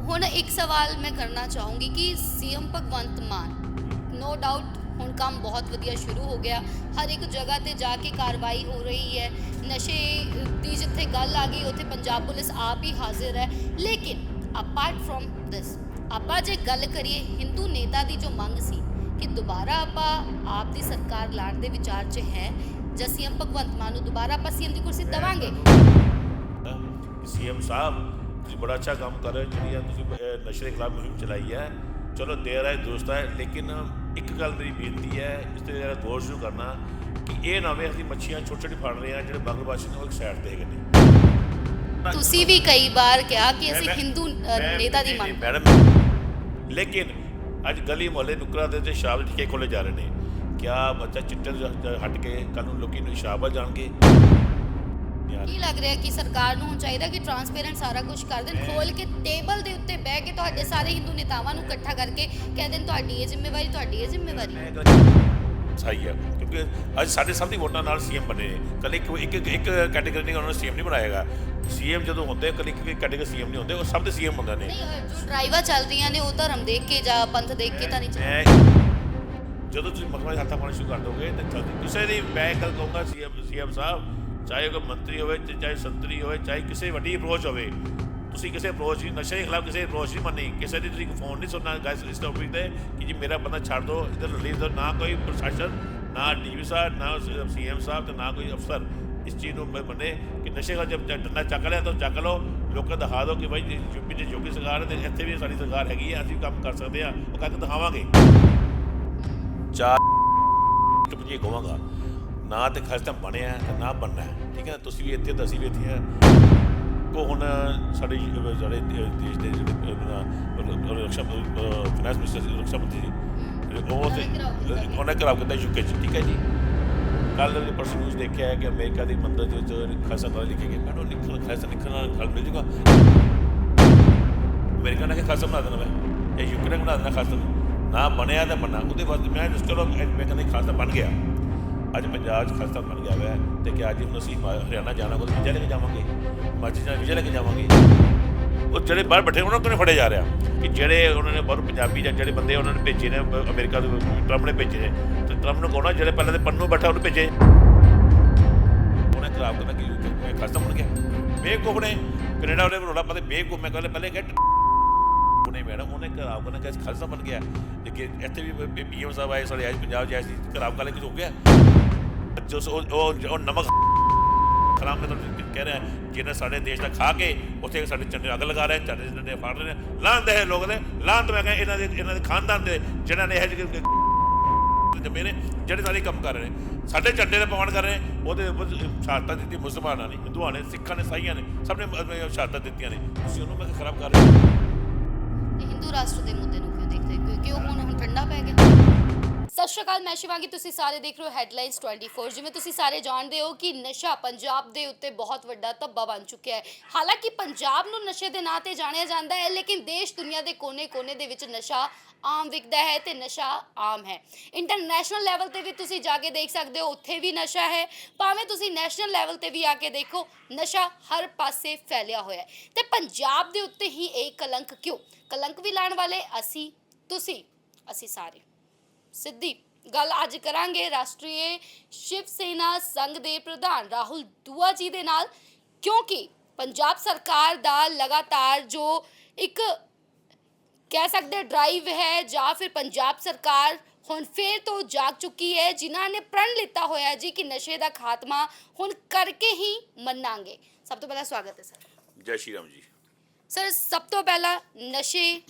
ਹੁਣ ਇੱਕ ਸਵਾਲ ਮੈਂ ਕਰਨਾ ਚਾਹੂੰਗੀ ਕਿ CM Bhagwant Mann no doubt ਹੁਣ ਕੰਮ ਬਹੁਤ ਵਧੀਆ ਸ਼ੁਰੂ ਹੋ ਗਿਆ। ਹਰ ਇੱਕ ਜਗ੍ਹਾ ਤੇ ਜਾ ਕੇ ਕਾਰਵਾਈ ਹੋ ਰਹੀ ਹੈ। ਨਸ਼ੇ ਦੀ ਜਿੱਥੇ ਗੱਲ ਆ ਗਈ ਉੱਥੇ ਪੰਜਾਬ ਪੁਲਿਸ ਆਪ ਹੀ ਹਾਜ਼ਰ ਹੈ। ਲੇਕਿਨ ਅਪਾਰਟ ਫਰੋਮ ਦਿਸ ਆਪਾਂ ਜੇ ਗੱਲ ਕਰੀਏ ਹਿੰਦੂ ਨੇਤਾ ਦੀ ਜੋ ਮੰਗ ਸੀ ਕਿ ਦੁਬਾਰਾ ਆਪਾਂ ਆਪ ਦੀ ਸਰਕਾਰ ਲਾਣ ਦੇ ਵਿਚਾਰ 'ਚ ਹੈ ਜਾਂ ਸੀਐਮ ਭਗਵੰਤ ਮਾਨ ਨੂੰ ਦੁਬਾਰਾ ਆਪਾਂ ਸੀਐਮ ਦੀ ਕੁਰਸੀ ਦਵਾਂਗੇ? ਸੀਐਮ ਸਾਹਿਬ ਤੁਸੀਂ ਬੜਾ ਅੱਛਾ ਕੰਮ ਕਰ ਰਹੇ ਹੋ ਜਿਹੜੀ ਆ ਤੁਸੀਂ ਨਸ਼ੇ ਦੇ ਖਿਲਾਫ ਮੁਹਿੰਮ ਚਲਾਈ ਹੈ। ਚਲੋ ਦੇਰ ਹੈ ਦੁਰਸਤ ਹੈ ਲੇਕਿਨ ਇੱਕ ਗੱਲ ਮੇਰੀ ਬੇਨਤੀ ਹੈ ਇਸ ਤੇ ਜਿਹੜਾ ਗੌਰ ਜ਼ਰੂਰ ਕਰਨਾ ਕਿ ਇਹ ਨਾ ਹੋਵੇ ਅਸੀਂ ਮੱਛੀਆਂ ਛੋਟੀ ਛੋਟੀ ਫੜ ਰਹੇ ਹਾਂ ਜਿਹੜੇ ਬੰਗਲਾਦੇਸ਼ ਨੇ ਇੱਕ ਸਾਈਡ ਤੇ ਹੈਗੇ ਨੇ। ਤੁਸੀਂ ਵੀ ਕਈ ਵਾਰ ਕਿਹਾ ਕਿ ਅਸੀਂ ਹਿੰਦੂ ਨੇਤਾ ਦੀ ਮੰਗ ਮੈਡਮ। ਲੇਕਿਨ ਅੱਜ ਗਲੀ ਮੁਹੱਲੇ ਨੁਕਰਾਂ ਦੇ ਤੇ ਸ਼ਰਾਬ ਦੇ ਠੇਕੇ ਖੋਲੇ ਜਾ ਰਹੇ ਨੇ। ਕਿਆ ਬੱਚਾ ਚਿੱਟੇ ਹਟ ਕੇ ਕੱਲ ਨੂੰ ਲੋਕੀ ਨੂੰ ਸ਼ਰਾਬ ਜਾਣਗੇ? ਕੀ ਲੱਗ ਰਿਹਾ ਕਿ ਸਰਕਾਰ ਨੂੰ ਹੁਣ ਚਾਹੀਦਾ ਕਿ ਟਰਾਂਸਪੇਰੈਂਟ ਸਾਰਾ ਕੁਝ ਕਰ ਦੇਣ ਖੋਲ ਕੇ ਟੇਬਲ ਦੇ ਉੱਤੇ ਬਹਿ ਕੇ ਤੁਹਾਡੇ ਸਾਰੇ ਹਿੰਦੂ ਨੇਤਾਵਾਂ ਨੂੰ ਇਕੱਠਾ ਕਰਕੇ ਕਹਿ ਦੇਣ ਤੁਹਾਡੀ ਇਹ ਜ਼ਿੰਮੇਵਾਰੀ ਤੁਹਾਡੀ ਇਹ ਜ਼ਿੰਮੇਵਾਰੀ। ਸਹੀ ਹੈ ਕਿਉਂਕਿ ਅੱਜ ਸਾਡੇ ਸਭ ਦੀ ਵੋਟਾਂ ਨਾਲ ਸੀਐਮ ਬਣੇ ਨੇ। ਕੱਲ ਇੱਕ ਇੱਕ ਇੱਕ ਕੈਟਾਗਰੀ ਨਹੀਂ ਉਹਨਾਂ ਨੇ ਸੀਐਮ ਨਹੀਂ ਬਣਾਏਗਾ। ਸੀਐਮ ਜਦੋਂ ਹੁੰਦੇ ਕੱਲ ਇੱਕ ਕੈਟਾਗਰੀ ਸੀਐਮ ਨਹੀਂ ਹੁੰਦੇ ਉਹ ਸਭ ਦੇ ਸੀਐਮ ਹੁੰਦੇ ਨੇ। ਨਹੀਂ ਜੋ ਡਰਾਈਵਾਂ ਚੱਲ ਰਹੀਆਂ ਨੇ ਉਹ ਧਰਮ ਦੇਖ ਕੇ ਜਾਂ ਪੰਥ ਦੇਖ ਕੇ ਤਾਂ ਨਹੀਂ ਚੱਲ ਮੈਂ ਜਦੋਂ ਤੁਸੀਂ ਮਕਮਲ ਹੱਥਾਂ ਪਾਣੀ ਸ਼ੁਰੂ ਕਰ ਦੋਗੇ ਤਾਂ ਜਲਦੀ ਕਿਸੇ ਦੀ ਮੈਂ ਇੱਕ ਗੱਲ ਕਹੂੰਗਾ ਸੀਐਮ ਸੀਐਮ ਸਾਹਿਬ ਚਾਹੇ ਕੋਈ ਮੰਤਰੀ ਹੋਵੇ ਤੇ ਚਾਹੇ ਸੰਤਰੀ ਹੋਵੇ, ਚਾਹੇ ਕਿਸੇ ਵੱਡੀ ਅਪਰੋਚ ਹੋਵੇ, ਤੁਸੀਂ ਕਿਸੇ ਅਪਰੋਚ ਦੀ ਨਸ਼ੇ ਦੇ ਖਿਲਾਫ ਕਿਸੇ ਅਪਰੋਚ ਨਹੀਂ ਮੰਨੀ। ਕਿਸੇ ਦੀ ਤੁਸੀਂ ਫੋਨ ਨਹੀਂ ਸੁਣਨਾ ਗਾਇਸ ਇਸ ਟੌਪਿਕ ਤੇ ਕਿ ਜੀ ਮੇਰਾ ਬੰਦਾ ਛੱਡ ਦਿਓ ਇਧਰ ਰਿਲੀਜ਼ ਦਿਓ ਨਾ ਕੋਈ ਪ੍ਰਸ਼ਾਸਨ, ਨਾ ਡੀਵੀ ਸਾਹਿਬ, ਨਾ ਸੀਐਮ ਸਾਹਿਬ ਤੇ ਨਾ ਕੋਈ ਅਫਸਰ। ਇਸ ਚੀਜ਼ ਨੂੰ ਮੰਨੇ ਕਿ ਨਸ਼ੇ ਦਾ ਜਬ ਡੰਡਾ ਚੱਕ ਲਿਆ ਤਾਂ ਚੱਕ ਲਓ। ਲੋਕਾਂ ਨੂੰ ਦਿਖਾ ਦਿਓ ਕਿ ਭਾਈ ਯੂਪੀ ਦੇ ਜੋਗੀ ਸਰਕਾਰ ਹੈ ਤੇ ਇੱਥੇ ਵੀ ਸਾਡੀ ਸਰਕਾਰ ਹੈਗੀ ਹੈ, ਅਸੀਂ ਵੀ ਕੰਮ ਕਰ ਸਕਦੇ ਹਾਂ। ਉਹ ਕਰਕੇ ਦਿਖਾਵਾਂਗੇ। ਚਾਰ ਟੁੱਟ ਜੀ ਕਹਾਂਗਾ। ਨਾ ਤੇ ਖਸਤਾ ਬਣਿਆ ਤੇ ਨਾ ਬਣਨਾ। ਹੈ। ਠੀਕ ਹੈ ਤੁਸੀਂ ਵੀ ਇੱਥੇ ਤਾਂ ਅਸੀਂ ਵੀ ਇੱਥੇ ਆ। ਕੋ ਹੁਣ ਸਾਡੇ ਜਿਹੜੇ ਦੇਸ਼ ਦੇ ਜਿਹੜੇ ਆਪਣਾ ਰਕਸ਼ਾ ਫਾਈਨੈਂਸ ਮਿਨਿਸਟਰ ਰਕਸ਼ਾ ਮੰਤਰੀ ਜੀ ਉਹ ਤੇ ਉਹਨੇ ਕਰਾਉ ਕੀਤਾ ਯੂਕੇ ਚ ਠੀਕ ਹੈ ਜੀ? ਕੱਲ ਦੇ ਪਰਸੋਂ ਨਿਊਜ਼ ਦੇਖਿਆ ਹੈ ਕਿ ਅਮਰੀਕਾ ਦੀ ਮੰਦਰ ਦੇ ਵਿੱਚ ਖਾਸਾ ਨਾਲ ਲਿਖੇ ਗਏ ਮੈਨੂੰ ਲਿਖਣ ਖਾਸਾ ਲਿਖਣ ਨਾਲ ਖਲ ਮਿਲ ਜੂਗਾ? ਅਮਰੀਕਾ ਨੇ ਕਿ ਖਾਸਾ ਬਣਾ ਦੇਣਾ ਮੈਂ। ਇਹ ਯੂਕੇ ਨੇ ਬਣਾ ਦੇਣਾ ਖਾਸਾ ਨਾ ਬਣਿਆ ਤਾਂ ਬਣਾ ਉਹਦੇ ਬਾਅਦ ਮੈਂ just ਚਲੋ ਮੈਂ ਕਹਿੰਦਾ ਖਾਸਾ ਬਣ ਗਿਆ। ਅੱਜ ਪੰਜਾਬ 'ਚ ਖਸਤਾ ਬਣ ਗਿਆ ਹੋਇਆ ਹੈ ਤੇ ਕਿ ਅੱਜ ਹੁਣ ਅਸੀਂ ਮ- ਹਰਿਆਣਾ ਜਾਣਾ ਕੋਲ ਵੀਜ਼ਾ ਲੈ ਕੇ ਜਾਵਾਂਗੇ ਹਿਮਾਚਲ ਜਾਣਾ ਵੀਜ਼ਾ ਲੈ ਕੇ ਜਾਵਾਂਗੇ ਉਹ ਜਿਹੜੇ ਬਾਹਰ ਬੈਠੇ ਉਹਨਾਂ ਨੂੰ ਕਿਉਂ ਫੜਿਆ ਜਾ ਰਿਹਾ ਕਿ ਜਿਹੜੇ ਉਹਨਾਂ ਨੇ ਬਾਹਰ ਪੰਜਾਬੀ ਜਾਂ ਜਿਹੜੇ ਬੰਦੇ ਉਹਨਾਂ ਨੇ ਭੇਜੇ ਨੇ ਅ- ਅਮਰੀਕਾ ਦੇ ਟਰੰਪ ਨੇ ਭੇਜੇ ਨੇ ਤੇ ਟਰੰਪ ਨੂੰ ਕਹਣਾ ਜਿਹੜੇ ਪਹਿਲਾਂ ਦੇ ਪੰਨੂ ਬੈਠਾ ਉਹਨੂੰ ਭੇਜੇ ਉਹਨੇ ਖਰਾਬ ਕਰਨਾ ਕਿ ਖਾਸਾ ਬਣ ਗਿਆ ਬੇਵਕੂਫ ਨੇ ਕੈਨੇਡਾ ਉਹਨੇ ਰੋਲਾ ਪਤੇ ਬੇਵਕੂਫ ਮੈਂ ਕਹਿੰਦਾ ਪਹਿਲੇ ਕਿ ਉਹਨੇ ਮੈਡਮ ਉਹਨੇ ਖਰਾਬ ਕਰਨਾ ਕਿ ਖਾਲਸਾ ਬਣ ਗਿਆ ਲੇਕਿਨ ਇੱਥੇ ਵੀ ਪੀਐਮ ਸਾਹਿਬ ਆਏ ਸਾਡੇ ਅੱਜ ਪੰਜਾਬ ਜਾਇ ਸੀ ਖਰਾਬ ਕਰ ਲੈ ਕੁਝ ਹੋ ਗਿਆ ਜੋ ਉਹ ਉਹ ਨਮਕ ਖਰਾਬ ਮੈਂ ਤੁਹਾਨੂੰ ਕਹਿ ਰਿਹਾ ਜਿਹਨੇ ਸਾਡੇ ਦੇਸ਼ ਦਾ ਖਾ ਕੇ ਉੱਥੇ ਸਾਡੇ ਝੰਡੇ ਅੱਗ ਲਗਾ ਰਹੇ ਝੰਡੇ ਝੰਡੇ ਫਾੜ ਰਹੇ ਨੇ ਲਾਂਦੇ ਹੈ ਲੋਕ ਨੇ, ਲਾਂਤ ਮੈਂ ਕਹਿੰਦਾ ਇਹਨਾਂ ਦੇ ਇਹਨਾਂ ਦੇ ਖਾਨਦਾਨ ਦੇ ਜਿਹਨਾਂ ਨੇ ਇਹ ਜਿਹੇ ਜੰਮੇ ਨੇ, ਜਿਹੜੇ ਸਾਰੇ ਕੰਮ ਕਰ ਰਹੇ ਨੇ। ਸਾਡੇ ਝੰਡੇ ਦੇ ਪਵਨ ਕਰ ਰਹੇ ਨੇ, ਉਹਦੇ ਉੱਪਰ ਸ਼ਹਾਦਤਾਂ ਦਿੱਤੀ ਮੁਸਲਮਾਨਾਂ ਨੇ, ਹਿੰਦੂਆਂ ਨੇ, ਸਿੱਖਾਂ ਨੇ, ਸਾਈਆਂ ਨੇ, ਸਭ ਨੇ ਸ਼ਹਾਦਤਾਂ ਦਿੱਤੀਆਂ ਨੇ। ਤੁਸੀਂ ਉਹਨੂੰ ਮੈਂ ਖਰਾਬ ਕਰ ਰਹੇ ਹਿੰਦੂ ਰਾਸ਼ਟਰ ਦੇ ਮੁੱਦੇ ਨੂੰ ਕਿਉਂ ਦੇਖਦੇ ਕਿਉਂਕਿ ਉਹ ਹੁਣ ਹੁਣ ਠੰਡਾ ਪੈ ਗਿਆ। ਸਤਿ ਸ਼੍ਰੀ ਅਕਾਲ, ਮੈਂ ਸ਼ਿਵਾਂਗੀ, ਤੁਸੀਂ ਸਾਰੇ ਦੇਖ ਰਹੇ ਹੋ ਹੈਡਲਾਈਨਸ 24 ਜਿਵੇਂ ਤੁਸੀਂ ਸਾਰੇ ਜਾਣਦੇ ਹੋ ਕਿ ਨਸ਼ਾ ਪੰਜਾਬ ਦੇ ਉੱਤੇ ਬਹੁਤ ਵੱਡਾ ਧੱਬਾ ਬਣ ਚੁੱਕਿਆ ਹੈ। ਹਾਲਾਂਕਿ ਪੰਜਾਬ ਨੂੰ ਨਸ਼ੇ ਦੇ ਨਾਂ ਤੇ ਜਾਣਿਆ ਜਾਂਦਾ ਹੈ, ਲੇਕਿਨ ਦੇਸ਼ ਦੁਨੀਆ ਦੇ ਕੋਨੇ-ਕੋਨੇ ਦੇ ਵਿੱਚ ਨਸ਼ਾ ਆਮ ਵਿਕਦਾ ਹੈ ਤੇ ਨਸ਼ਾ ਆਮ ਹੈ। ਇੰਟਰਨੈਸ਼ਨਲ ਲੈਵਲ ਤੇ ਵੀ ਤੁਸੀਂ ਜਾ ਕੇ ਦੇਖ ਸਕਦੇ ਹੋ, ਉੱਥੇ ਵੀ ਨਸ਼ਾ ਹੈ। ਭਾਵੇਂ ਤੁਸੀਂ ਨੈਸ਼ਨਲ ਲੈਵਲ ਤੇ ਵੀ ਆ ਕੇ ਦੇਖੋ, ਨਸ਼ਾ ਹਰ ਪਾਸੇ ਫੈਲਿਆ ਹੋਇਆ ਹੈ। ਤੇ ਪੰਜਾਬ ਦੇ ਉੱਤੇ ਹੀ ਇਹ ਕਲੰਕ ਕਿਉਂ? ਕਲੰਕ ਵੀ ਲਾਣ ਵਾਲੇ ਅਸੀਂ, ਤੁਸੀਂ, ਅਸੀਂ ਸਾਰੇ। ਸਿੱਧੀ ਗੱਲ ਅੱਜ ਕਰਾਂਗੇ ਰਾਸ਼ਟਰੀ ਸ਼ਿਵ ਸੈਨਾ ਸੰਘ ਦੇ ਪ੍ਰਧਾਨ ਰਾਹੁਲ ਦੂਆ ਜੀ ਦੇ ਨਾਲ ਕਿਉਂਕਿ ਪੰਜਾਬ ਸਰਕਾਰ ਦਾ ਲਗਾਤਾਰ ਜੋ ਇੱਕ ਕਹਿ ਸਕਦੇ ਡਰਾਈਵ ਹੈ ਜਾਂ ਫਿਰ ਪੰਜਾਬ ਸਰਕਾਰ ਹੁਣ ਫੇਰ ਤੋਂ ਜਾਗ ਚੁੱਕੀ ਹੈ ਜਿਨ੍ਹਾਂ ਨੇ ਪ੍ਰਣ ਲਿੱਤਾ ਹੋਇਆ ਜੀ ਕਿ ਨਸ਼ੇ ਦਾ ਖਾਤਮਾ ਹੁਣ ਕਰਕੇ ਹੀ ਮੰਨਾਂਗੇ। ਸਭ ਤੋਂ ਪਹਿਲਾਂ ਸਵਾਗਤ ਹੈ ਸਰ। ਜੈ ਸ਼੍ਰੀ ਰਾਮ ਜੀ। ਸਰ ਸਭ ਤੋਂ ਪਹਿਲਾਂ ਨਸ਼ੇ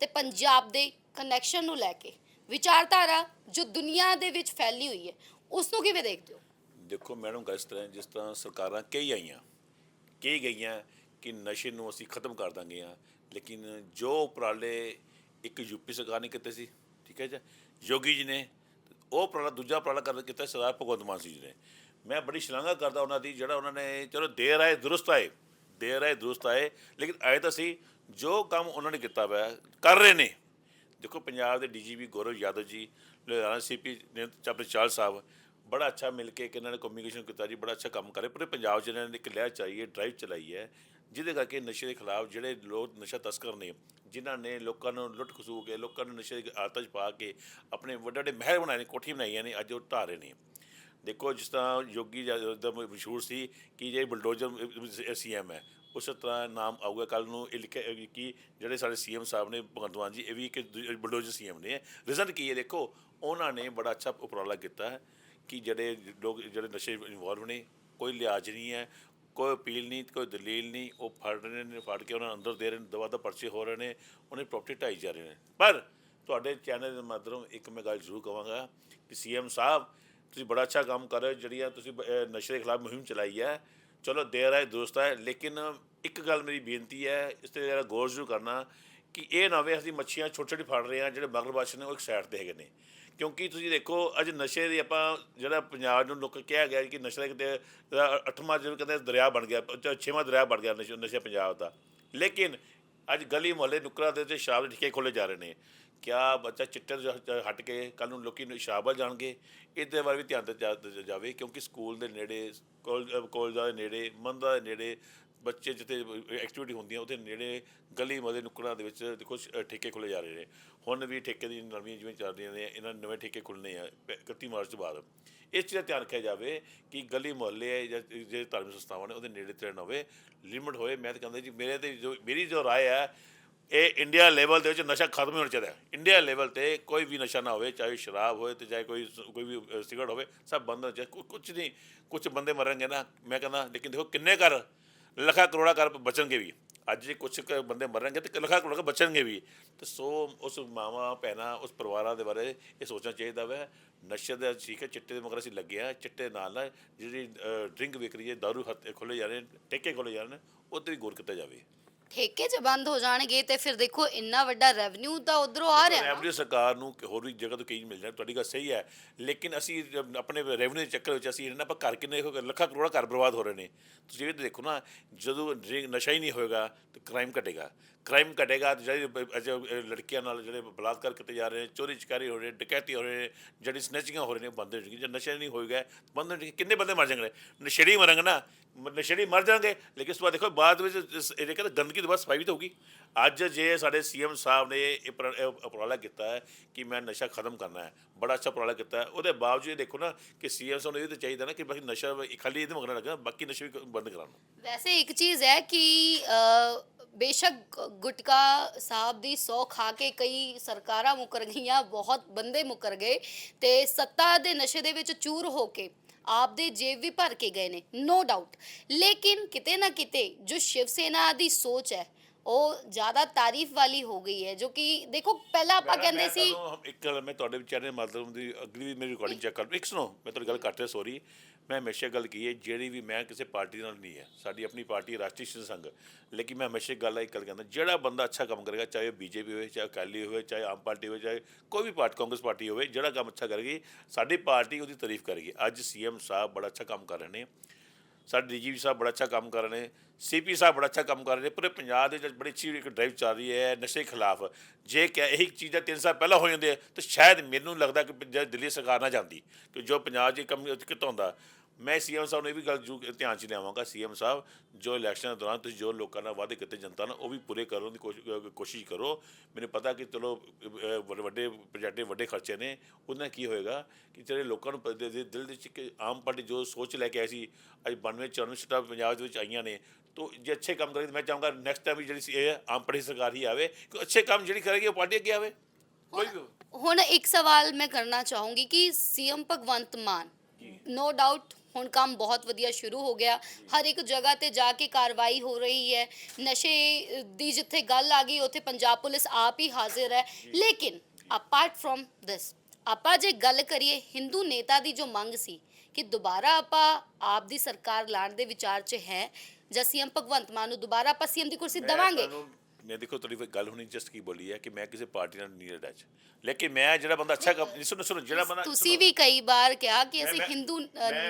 ਤੇ ਪੰਜਾਬ ਦੇ ਕਨੈਕਸ਼ਨ ਨੂੰ ਲੈ ਕੇ ਵਿਚਾਰਧਾਰਾ ਜੋ ਦੁਨੀਆ ਦੇ ਵਿੱਚ ਫੈਲੀ ਹੋਈ ਹੈ ਉਸ ਨੂੰ ਕਿਵੇਂ ਦੇਖਦੇ ਹੋ? ਦੇਖੋ ਮੈਡਮ ਗੱਲ ਇਸ ਤਰ੍ਹਾਂ, ਜਿਸ ਤਰ੍ਹਾਂ ਸਰਕਾਰਾਂ ਕਈ ਆਈਆਂ ਕਈ ਗਈਆਂ ਕਿ ਨਸ਼ੇ ਨੂੰ ਅਸੀਂ ਖਤਮ ਕਰ ਦਾਂਗੇ ਆ ਲੇਕਿਨ ਜੋ ਉਪਰਾਲੇ ਇੱਕ ਯੂਪੀ ਸਰਕਾਰ ਨੇ ਕੀਤੇ ਸੀ, ਠੀਕ ਹੈ ਜੀ, ਯੋਗੀ ਜੀ ਨੇ, ਉਹ ਉਪਰਾਲਾ ਦੂਜਾ ਉਪਰਾਲਾ ਕਰ ਕੀਤਾ ਸਰਦਾਰ ਭਗਵੰਤ ਮਾਨ ਸਿੰਘ ਜੀ ਨੇ। ਮੈਂ ਬੜੀ ਸ਼ਲਾਘਾ ਕਰਦਾ ਉਹਨਾਂ ਦੀ, ਜਿਹੜਾ ਉਹਨਾਂ ਨੇ, ਚਲੋ ਦੇਰ ਆਏ, ਦਰੁਸਤ ਆਏ, ਦੇਰ ਆਏ, ਦਰੁਸਤ ਆਏ, ਲੇਕਿਨ ਆਏ ਤਾਂ ਸੀ, ਜੋ ਕੰਮ ਉਹਨਾਂ ਨੇ ਕੀਤਾ ਹੋਇਆ ਕਰ ਰਹੇ ਨੇ ਦੇਖੋ, ਪੰਜਾਬ ਦੇ ਡੀਜੀਪੀ ਗੌਰਵ ਯਾਦਵ ਜੀ, ਲੁਧਿਆਣਾ ਸੀਪੀ ਨੇ ਚਾਪੇ ਚਾਲ ਸਾਹਿਬ, ਬੜਾ ਅੱਛਾ ਮਿਲ ਕੇ ਕਿ ਇਹਨਾਂ ਨੇ ਕਮਿਊਨੀਕੇਸ਼ਨ ਕੀਤਾ ਜੀ, ਬੜਾ ਅੱਛਾ ਕੰਮ ਕਰੇ ਪੂਰੇ ਪੰਜਾਬ 'ਚ ਇਹਨਾਂ ਨੇ ਇੱਕ ਲਹਿਰ ਚਾਹੀਏ ਡਰਾਈਵ ਚਲਾਈ ਹੈ, ਜਿਹਦੇ ਕਰਕੇ ਨਸ਼ੇ ਦੇ ਖਿਲਾਫ ਜਿਹੜੇ ਲੋਕ ਨਸ਼ਾ ਤਸਕਰ ਨੇ, ਜਿਨ੍ਹਾਂ ਨੇ ਲੋਕਾਂ ਨੂੰ ਲੁੱਟ ਖਸੂ ਕੇ, ਲੋਕਾਂ ਨੂੰ ਨਸ਼ੇ ਦੀ ਆਦਤ 'ਚ ਪਾ ਕੇ ਆਪਣੇ ਵੱਡੇ ਵੱਡੇ ਮਹਿਲ ਬਣਾਏ ਨੇ, ਕੋਠੀ ਬਣਾਈਆਂ ਨੇ, ਅੱਜ ਉਹ ਢਾਹ ਨੇ। ਦੇਖੋ, ਜਿਸ ਤਰ੍ਹਾਂ ਯੋਗੀ ਦਾ ਮਸ਼ਹੂਰ ਸੀ, ਕਿ ਜੇ ਬਲਡੋਜ਼ਰ ਸੀਐਮ ਹੈ। ਉਸੇ ਤਰ੍ਹਾਂ ਨਾਮ ਆਊਗਾ ਕੱਲ ਨੂੰ ਇਹ ਲਿਖਿਆ ਕਿ ਜਿਹੜੇ ਸਾਡੇ ਸੀਐਮ ਸਾਹਿਬ ਨੇ ਭਗਵੰਤ ਮਾਨ ਜੀ, ਇਹ ਵੀ ਇੱਕ ਬਲਡੋਜ਼ਰ ਸੀਐਮ ਨੇ। ਰਿਜ਼ਲਟ ਕੀ ਹੈ ਦੇਖੋ, ਉਹਨਾਂ ਨੇ ਬੜਾ ਅੱਛਾ ਉਪਰਾਲਾ ਕੀਤਾ ਹੈ ਕਿ ਜਿਹੜੇ ਲੋਕ, ਜਿਹੜੇ ਨਸ਼ੇ ਇਨਵੋਲਵ ਨੇ, ਕੋਈ ਲਿਹਾਜ਼ ਨਹੀਂ ਹੈ, ਕੋਈ ਅਪੀਲ ਨਹੀਂ, ਕੋਈ ਦਲੀਲ ਨਹੀਂ, ਉਹ ਫੜ ਰਹੇ ਨੇ ਫੜ ਕੇ ਉਹਨਾਂ ਨੂੰ ਅੰਦਰ ਦੇ ਰਹੇ ਨੇ, ਦਵਾ ਦਾ ਪਰਚੇ ਹੋ ਰਹੇ ਨੇ, ਉਹਨੇ ਪ੍ਰਾਪਰਟੀ ਢਾਈ ਜਾ ਰਹੇ ਨੇ। ਪਰ ਤੁਹਾਡੇ ਚੈਨਲ ਦੇ ਮਾਧਰਮ ਇੱਕ ਮੈਂ ਗੱਲ ਜ਼ਰੂਰ ਕਹਾਂਗਾ ਕਿ ਸੀਐਮ ਸਾਹਿਬ, ਤੁਸੀਂ ਬੜਾ ਅੱਛਾ ਕੰਮ ਕਰ ਰਹੇ ਹੋ ਜਿਹੜੀਆਂ ਤੁਸੀਂ ਨਸ਼ੇ ਦੇ ਖਿਲਾਫ ਮੁਹਿੰਮ ਚਲਾਈ ਹੈ। ਚਲੋ, ਦੇਰ ਹੈ, ਦੁਰਸਤ ਹੈ, ਲੇਕਿਨ ਇੱਕ ਗੱਲ ਮੇਰੀ ਬੇਨਤੀ ਹੈ, ਇਸ ਤੇ ਜਰਾ ਗੌਰ ਜ਼ਰੂਰ ਕਰਨਾ ਕਿ ਇਹ ਨਾ ਹੋਵੇ ਅਸੀਂ ਮੱਛੀਆਂ ਛੋਟੀ ਛੋਟੀ ਫੜ ਰਹੇ ਹਾਂ, ਜਿਹੜੇ ਮਗਰਮੱਛ ਨੇ ਉਹ ਇੱਕ ਸਾਈਡ ਤੇ ਹੈਗੇ ਨੇ। ਕਿਉਂਕਿ ਤੁਸੀਂ ਦੇਖੋ, ਅੱਜ ਨਸ਼ੇ ਦੀ ਆਪਾਂ ਜਿਹੜਾ ਪੰਜਾਬ ਨੂੰ ਲੋਕ ਕਿਹਾ ਗਿਆ ਕਿ ਨਸ਼ਾ ਕਿਤੇ ਅੱਠਵਾਂ ਜਿਵੇਂ ਕਹਿੰਦੇ ਦਰਿਆ ਬਣ ਗਿਆ ਚ- ਛੇਵਾਂ ਦਰਿਆ ਬਣ ਗਿਆ ਨਸ਼ਾ ਨਸ਼ਾ ਪੰਜਾਬ ਦਾ। ਲੇਕਿਨ ਅੱਜ ਗਲੀ ਮੁਹੱਲੇ ਨੁਕਰਾਂ ਦੇ ਤੇ ਸ਼ਰਾਬ ਦੇ ਠੇਕੇ ਖੋਲੇ ਜਾ ਰਹੇ ਨੇ। ਕਿਆ ਬੱਚਾ ਚਿੱਟੇ ਤੋਂ ਹਟ ਕੇ ਕੱਲ ਨੂੰ ਲੋਕੀ ਸ਼ਰਾਬ ਵੱਲ ਜਾਣਗੇ, ਇਹਦੇ ਬਾਰੇ ਵੀ ਧਿਆਨ ਦਿੱਤਾ ਜਾਵੇ। ਕਿਉਂਕਿ ਸਕੂਲ ਦੇ ਨੇੜੇ, ਕਾਲ- ਕਾਲਜਾਂ ਦੇ ਨੇੜੇ ਮੰਦਾਂ ਦੇ ਨੇੜੇ ਬੱਚੇ ਜਿੱਥੇ ਐਕਟੀਵਿਟੀ ਹੁੰਦੀਆਂ ਉਹਦੇ ਨੇੜੇ ਗਲੀ ਮੁਹੱਲੇ ਨੁੱਕੜਾਂ ਦੇ ਵਿੱਚ ਦੇਖੋ ਠੇਕੇ ਖੁੱਲੇ ਜਾ ਰਹੇ ਨੇ। ਹੁਣ ਵੀ ਠੇਕੇ ਦੀ ਨਵੀਆਂ ਜਿਵੇਂ ਚੱਲ ਰਹੀਆਂ ਨੇ, ਇਹਨਾਂ ਦੇ ਨਵੇਂ ਠੇਕੇ ਖੁੱਲ੍ਹਣੇ ਆ, ਪ- 31 ਮਾਰਚ ਤੋਂ ਬਾਅਦ। ਇਸ ਚੀਜ਼ ਦਾ ਧਿਆਨ ਰੱਖਿਆ ਜਾਵੇ ਕਿ ਗਲੀ ਮੁਹੱਲੇ ਜਾਂ, ਜਿਹੜੇ ਧਾਰਮਿਕ ਸੰਸਥਾਵਾਂ ਨੇ, ਉਹਦੇ ਨੇੜੇ ਤੇੜੇ ਨਾ ਹੋਵੇ ਲਿਮਿਟ ਹੋਏ। ਮੈਂ ਤਾਂ ਕਹਿੰਦਾ ਜੀ, ਮੇਰੇ ਤੇ ਜੋ, ਮੇਰੀ ਜੋ ਰਾਏ ਹੈ ਇਹ ਇੰਡੀਆ ਲੈਵਲ ਦੇ ਵਿੱਚ ਨਸ਼ਾ ਖਤਮ ਹੋਣਾ ਚਾਹੀਦਾ। ਇੰਡੀਆ ਲੈਵਲ ਤੇ ਕੋਈ ਵੀ ਨਸ਼ਾ ਨਾ ਹੋਵੇ, ਚਾਹੇ ਸ਼ਰਾਬ ਹੋਵੇ ਤੇ ਚਾਹੇ ਕੋਈ ਕੋਈ ਵੀ ਸਿਗਰਟ ਹੋਵੇ, ਸਭ ਬੰਦ ਹੋਣਾ ਚਾਹੀਦਾ। ਕੁਝ ਨਹੀਂ ਕੁਝ ਬੰਦੇ ਮਰਨਗੇ ਨਾ। ਮੈਂ ਕਹਿੰਦਾ, ਲੇਕਿਨ ਦੇਖੋ, ਕਿੰਨੇ ਘਰ ਲੱਖਾਂ ਕਰੋੜਾਂ ਕਰ ਬਚਣਗੇ ਵੀ। ਅੱਜ ਜੇ ਕੁਝ ਬੰਦੇ ਮਰਨਗੇ ਤੇ ਲੱਖਾਂ ਕਰੋੜਾਂ ਬਚਣਗੇ ਵੀ। ਤੇ ਸੋ ਉਸ ਮਾਵਾਂ, ਭੈਣਾਂ, ਉਸ ਪਰਿਵਾਰਾਂ ਦੇ ਬਾਰੇ ਇਹ ਸੋਚਣਾ ਚਾਹੀਦਾ ਵੈ। ਨਸ਼ੇ ਦਾ ਠੀਕ ਹੈ, ਚਿੱਟੇ ਦੇ ਮਗਰ ਅਸੀਂ ਲੱਗੇ ਆ ਚਿੱਟੇ ਨਾਲ ਨਾਲ ਜਿਹੜੀ ਡਰਿੰਕ ਵਿਕ ਰਹੀ ਹੈ, ਦਾਰੂ ਹੱਥ ਖੋਲੇ ਜਾ ਰਹੇ ਠੇਕੇ ਖੋਲੇ ਜਾ ਰਹੇ ਨੇ ਉਹ 'ਤੇ ਵੀ ਗੌਰ ਕੀਤਾ ਜਾਵੇ। ਠੇਕੇ 'ਚ ਬੰਦ ਹੋ ਜਾਣਗੇ ਤੇ ਫਿਰ ਦੇਖੋ ਇੰਨਾ ਵੱਡਾ ਰੈਵਨਿਊ ਤਾਂ ਉਧਰੋਂ ਆ ਰਿਹਾ। ਨਾ ਰੈਵਨਿਊ ਸਰਕਾਰ ਨੂੰ ਹੋਰ ਵੀ ਜਗ੍ਹਾ ਤੋਂ ਕਈ ਮਿਲ ਜਾਣ ਤੁਹਾਡੀ ਗੱਲ ਸਹੀ ਹੈ ਲੇਕਿਨ ਅਸੀਂ ਆਪਣੇ ਰੈਵਨਿਊ ਦੇ ਚੱਕਰ ਵਿੱਚ ਅਸੀਂ ਇਹਨਾਂ ਆਪਾਂ ਘਰ ਕਿੰਨੇ ਹੋ ਗਏ, ਲੱਖਾਂ ਕਰੋੜਾਂ ਘਰ ਬਰਬਾਦ ਹੋ ਰਹੇ ਨੇ। ਤੁਸੀਂ ਇਹ ਦੇਖੋ ਨਾ ਜਦੋਂ ਡਰਿੰਕ ਨਸ਼ਾ ਹੀ ਨਹੀਂ ਹੋਏਗਾ ਤਾਂ ਕ੍ਰਾਈਮ ਘਟੇਗਾ। ਕ੍ਰਾਈਮ ਘਟੇਗਾ ਜਿਹੜੇ ਲੜਕੀਆਂ ਨਾਲ ਜਿਹੜੇ ਬਲਾਤਕਾਰ ਕੀਤੇ ਜਾ ਰਹੇ ਨੇ, ਚੋਰੀ ਚਕਾਰੀ ਹੋ ਰਹੇ ਡਕੈਤੀ ਹੋ ਰਹੇ ਨੇ ਜਿਹੜੀ ਸਨੈਚਿੰਗਾਂ ਹੋ ਰਹੀਆਂ ਬੰਦ ਹੋ ਜਾਣਗੀਆਂ। ਜੇ ਨਸ਼ਾ ਨਹੀਂ ਹੋਏਗਾ ਬੰਦ ਹੋ ਜਾਣਗੇ। ਕਿੰਨੇ ਬੰਦੇ ਮਰ ਜਾਣਗੇ? ਨਸ਼ੇੜੀ ਮਰਾਂਗੇ ਨਾ ਨਸ਼ੇੜੀ ਮਰ ਜਾਣਗੇ, ਲੇਕਿਨ ਉਸ ਤੋਂ ਬਾਅਦ ਦੇਖੋ, ਬਾਅਦ ਵਿੱਚ ਇਸ- ਕਹਿੰਦੇ ਗੰਦਗੀ ਤੋਂ ਬਾਅਦ ਸਫ਼ਾਈ ਵੀ ਤਾਂ ਹੋਊਗੀ। ਅੱਜ ਜੇ ਸਾਡੇ ਸੀਐਮ ਸਾਹਿਬ ਨੇ ਇਹ ਉਪਰਾਲਾ ਕੀਤਾ ਹੈ ਕਿ ਮੈਂ ਨਸ਼ਾ ਖਤਮ ਕਰਨਾ ਹੈ, ਬੜਾ ਅੱਛਾ ਉਪਰਾਲਾ ਕੀਤਾ ਹੈ। ਉਹਦੇ ਬਾਵਜੂਦ ਇਹ ਦੇਖੋ ਨਾ ਕਿ ਸੀਐਮ ਸਾਹਿਬ ਨੂੰ ਇਹ ਤਾਂ ਚਾਹੀਦਾ ਨਾ ਕਿ ਬਾਕੀ ਨਸ਼ਾ ਖਾਲੀ ਇਹਦੇ ਮਗਰ ਲੱਗਾ ਬਾਕੀ ਨਸ਼ੇ ਵੀ ਬੰਦ ਕਰਾਉਣ। ਵੈਸੇ ਇੱਕ ਚੀਜ਼ ਹੈ ਕਿ ਬੇਸ਼ੱਕ ਗੁਟਕਾ ਸਾਹਿਬ ਦੀ ਸੌ ਖਾ ਕੇ ਕਈ ਸਰਕਾਰਾਂ ਮੁਕਰ ਗਈਆਂ, ਬਹੁਤ ਬੰਦੇ ਮੁਕਰ ਗਏ ਤੇ ਸੱਤਾ ਦੇ ਨਸ਼ੇ ਦੇ ਵਿੱਚ ਚੂਰ ਹੋ ਕੇ ਆਪਦੇ ਜੇਬ ਵੀ ਭਰ ਕੇ ਗਏ ਨੇ ਨੋ ਡਾਊਟ ਲੇਕਿਨ ਕਿਤੇ ਨਾ ਕਿਤੇ ਜੋ ਸ਼ਿਵ ਸੇਨਾ ਦੀ ਸੋਚ ਹੈ ਉਹ ਜ਼ਿਆਦਾ ਤਾਰੀਫ ਵਾਲੀ ਹੋ ਗਈ ਹੈ ਜੋ ਕਿ ਦੇਖੋ ਪਹਿਲਾਂ ਆਪਾਂ ਕਹਿੰਦੇ ਸੀ ਇੱਕ ਗੱਲ ਮੈਂ ਤੁਹਾਡੇ ਵਿਚਾਰੇ ਦੇ ਮਾਧਿਅਮ ਦੀ ਅਗਲੀ ਵੀ ਮੇਰੀ ਰਿਕਾਰਡਿੰਗ ਚੈੱਕ ਕਰ ਇੱਕ ਸੁਣੋ ਮੈਂ ਤੁਹਾਡੀ ਗੱਲ ਕੱਟ ਰਿਹਾ ਸੌਰੀ ਮੈਂ ਹਮੇਸ਼ਾ ਗੱਲ ਕੀ ਹੈ ਜਿਹੜੀ ਵੀ ਮੈਂ ਕਿਸੇ ਪਾਰਟੀ ਨਾਲ ਨਹੀਂ ਹੈ ਸਾਡੀ ਆਪਣੀ ਪਾਰਟੀ ਰਾਸ਼ਟਰੀ ਸੰਘ ਲੇਕਿਨ ਮੈਂ ਹਮੇਸ਼ਾ ਗੱਲ ਇੱਕ ਗੱਲ ਕਹਿੰਦਾ ਜਿਹੜਾ ਬੰਦਾ ਅੱਛਾ ਕੰਮ ਕਰੇਗਾ ਚਾਹੇ ਬੀਜੇਪੀ ਹੋਵੇ ਚਾਹੇ ਅਕਾਲੀ ਹੋਵੇ ਚਾਹੇ ਆਮ ਪਾਰਟੀ ਹੋਵੇ ਚਾਹੇ ਕੋਈ ਵੀ ਪਾਰਟੀ ਕਾਂਗਰਸ ਪਾਰਟੀ ਹੋਵੇ ਜਿਹੜਾ ਕੰਮ ਅੱਛਾ ਕਰੇਗੀ ਸਾਡੀ ਪਾਰਟੀ ਉਹਦੀ ਤਾਰੀਫ ਕਰੇਗੀ। ਅੱਜ ਸੀਐਮ ਸਾਹਿਬ ਬੜਾ ਅੱਛਾ ਕੰਮ ਕਰ ਰਹੇ ਨੇ ਸਾਡੇ ਡੀਜੀਪੀ ਸਾਹਿਬ ਬੜਾ ਅੱਛਾ ਕੰਮ ਕਰ ਰਹੇ ਨੇ, ਸੀਪੀ ਸਾਹਿਬ ਬੜਾ ਅੱਛਾ ਕੰਮ ਕਰ ਰਹੇ ਨੇ, ਪੂਰੇ ਪੰਜਾਬ ਦੇ ਵਿੱਚ ਬੜੀ ਅੱਛੀ ਇੱਕ ਡਰਾਈਵ ਚੱਲ ਰਹੀ ਹੈ, ਨਸ਼ੇ ਖਿਲਾਫ। ਜੇ ਕਿ ਇਹੀ ਚੀਜ਼ਾਂ ਤਿੰਨ ਸਾਲ ਪਹਿਲਾਂ ਹੋ ਜਾਂਦੇ ਤਾਂ ਸ਼ਾਇਦ ਮੈਨੂੰ ਲੱਗਦਾ ਕਿ ਜੇ ਦਿੱਲੀ ਸਰਕਾਰ ਨਾ ਜਾਂਦੀ, ਕਿ ਜੋ ਪੰਜਾਬ 'ਚ ਕੰਮ ਕਿਤੋਂ ਹੁੰਦਾ ਮੈਂ ਸੀਐਮ ਸਾਹਿਬ ਨੂੰ ਇਹ ਵੀ ਗੱਲ ਜੂ ਧਿਆਨ 'ਚ ਲਿਆਵਾਂਗਾ, ਸੀਐਮ ਸਾਹਿਬ, ਜੋ ਇਲੈਕਸ਼ਨ ਦੌਰਾਨ ਤੁਸੀਂ ਜੋ ਲੋਕਾਂ ਨਾਲ ਵਾਅਦੇ ਕੀਤੇ ਜਨਤਾ ਨਾਲ, ਉਹ ਵੀ ਪੂਰੇ ਕਰਨ ਦੀ ਕੋਸ਼ਿਸ਼ ਕੋਸ਼ਿਸ਼ ਕਰੋ। ਮੈਨੂੰ ਪਤਾ ਕਿ ਚਲੋ ਵੱਡੇ ਪ੍ਰੋਜੈਕਟ ਵੱਡੇ ਖਰਚੇ ਨੇ, ਉਹਦੇ ਨਾਲ ਕੀ ਹੋਏਗਾ ਕਿ ਜਿਹੜੇ ਲੋਕਾਂ ਨੂੰ ਦਿਲ ਦੇ ਵਿੱਚ ਆਮ ਪਾਰਟੀ ਜੋ ਸੋਚ ਲੈ ਕੇ ਆਈ ਸੀ, ਅੱਜ 92 94 ਸੀਟਾਂ ਪੰਜਾਬ ਦੇ ਵਿੱਚ ਆਈਆਂ ਨੇ, ਤੋ ਜੇ ਅੱਛੇ ਕੰਮ ਕਰੇਗੀ ਮੈਂ ਚਾਹੂੰਗਾ ਨੈਕਸਟ ਟਾਈਮ ਵੀ ਜਿਹੜੀ ਸੀ ਇਹ ਆਮ ਪਾਰਟੀ ਸਰਕਾਰ ਹੀ ਆਵੇ, ਕਿ ਅੱਛੇ ਕੰਮ ਜਿਹੜੀ ਕਰੇਗੀ ਉਹ ਪਾਰਟੀ ਅੱਗੇ ਆਵੇ। ਕੋਈ ਹੁਣ ਇੱਕ ਸਵਾਲ ਮੈਂ ਕਰਨਾ ਚਾਹੂੰਗੀ ਕਿ CM Bhagwant Mann no doubt ਹੁਣ ਕੰਮ ਬਹੁਤ ਵਧੀਆ ਸ਼ੁਰੂ ਹੋ ਗਿਆ। ਹਰ ਇੱਕ ਜਗ੍ਹਾ ਤੇ ਜਾ ਕੇ ਕਾਰਵਾਈ ਹੋ ਰਹੀ ਹੈ। ਨਸ਼ੇ ਦੀ ਜਿੱਥੇ ਗੱਲ ਆ ਗਈ ਉੱਥੇ ਪੰਜਾਬ ਪੁਲਿਸ ਆਪ ਹੀ ਹਾਜ਼ਰ ਹੈ। ਲੇਕਿਨ ਅਪਾਰਟ ਫਰੋਮ ਦਿਸ ਆਪਾਂ ਜੇ ਗੱਲ ਕਰੀਏ ਹਿੰਦੂ ਨੇਤਾ ਦੀ ਜੋ ਮੰਗ ਸੀ ਕਿ ਦੁਬਾਰਾ ਆਪਾਂ ਆਪ ਦੀ ਸਰਕਾਰ ਲਾਣ ਦੇ ਵਿਚਾਰ 'ਚ ਹੈ ਜਾਂ ਸੀਐਮ ਭਗਵੰਤ ਮਾਨ ਨੂੰ ਦੁਬਾਰਾ ਆਪਾਂ ਸੀਐਮ ਦੀ ਕੁਰਸੀ ਦਵਾਂਗੇ ਮੈਂ ਦੇਖੋ ਤੁਹਾਡੀ ਗੱਲ ਹੁਣੀ ਜਸਟ ਕੀ ਬੋਲੀ ਹੈ ਕਿ ਮੈਂ ਕਿਸੇ ਪਾਰਟੀ ਨਾਲ ਨਹੀਂ ਅਟੈਚ ਲੇਕਿਨ ਮੈਂ ਜਿਹੜਾ ਬੰਦਾ ਅੱਛਾ ਕੰਮ ਸੁਣੋ ਸੁਣੋ ਜਿਹੜਾ ਬੰਦਾ ਤੁਸੀਂ ਵੀ ਕਈ ਵਾਰ ਕਿਹਾ ਕਿ ਅਸੀਂ ਹਿੰਦੂ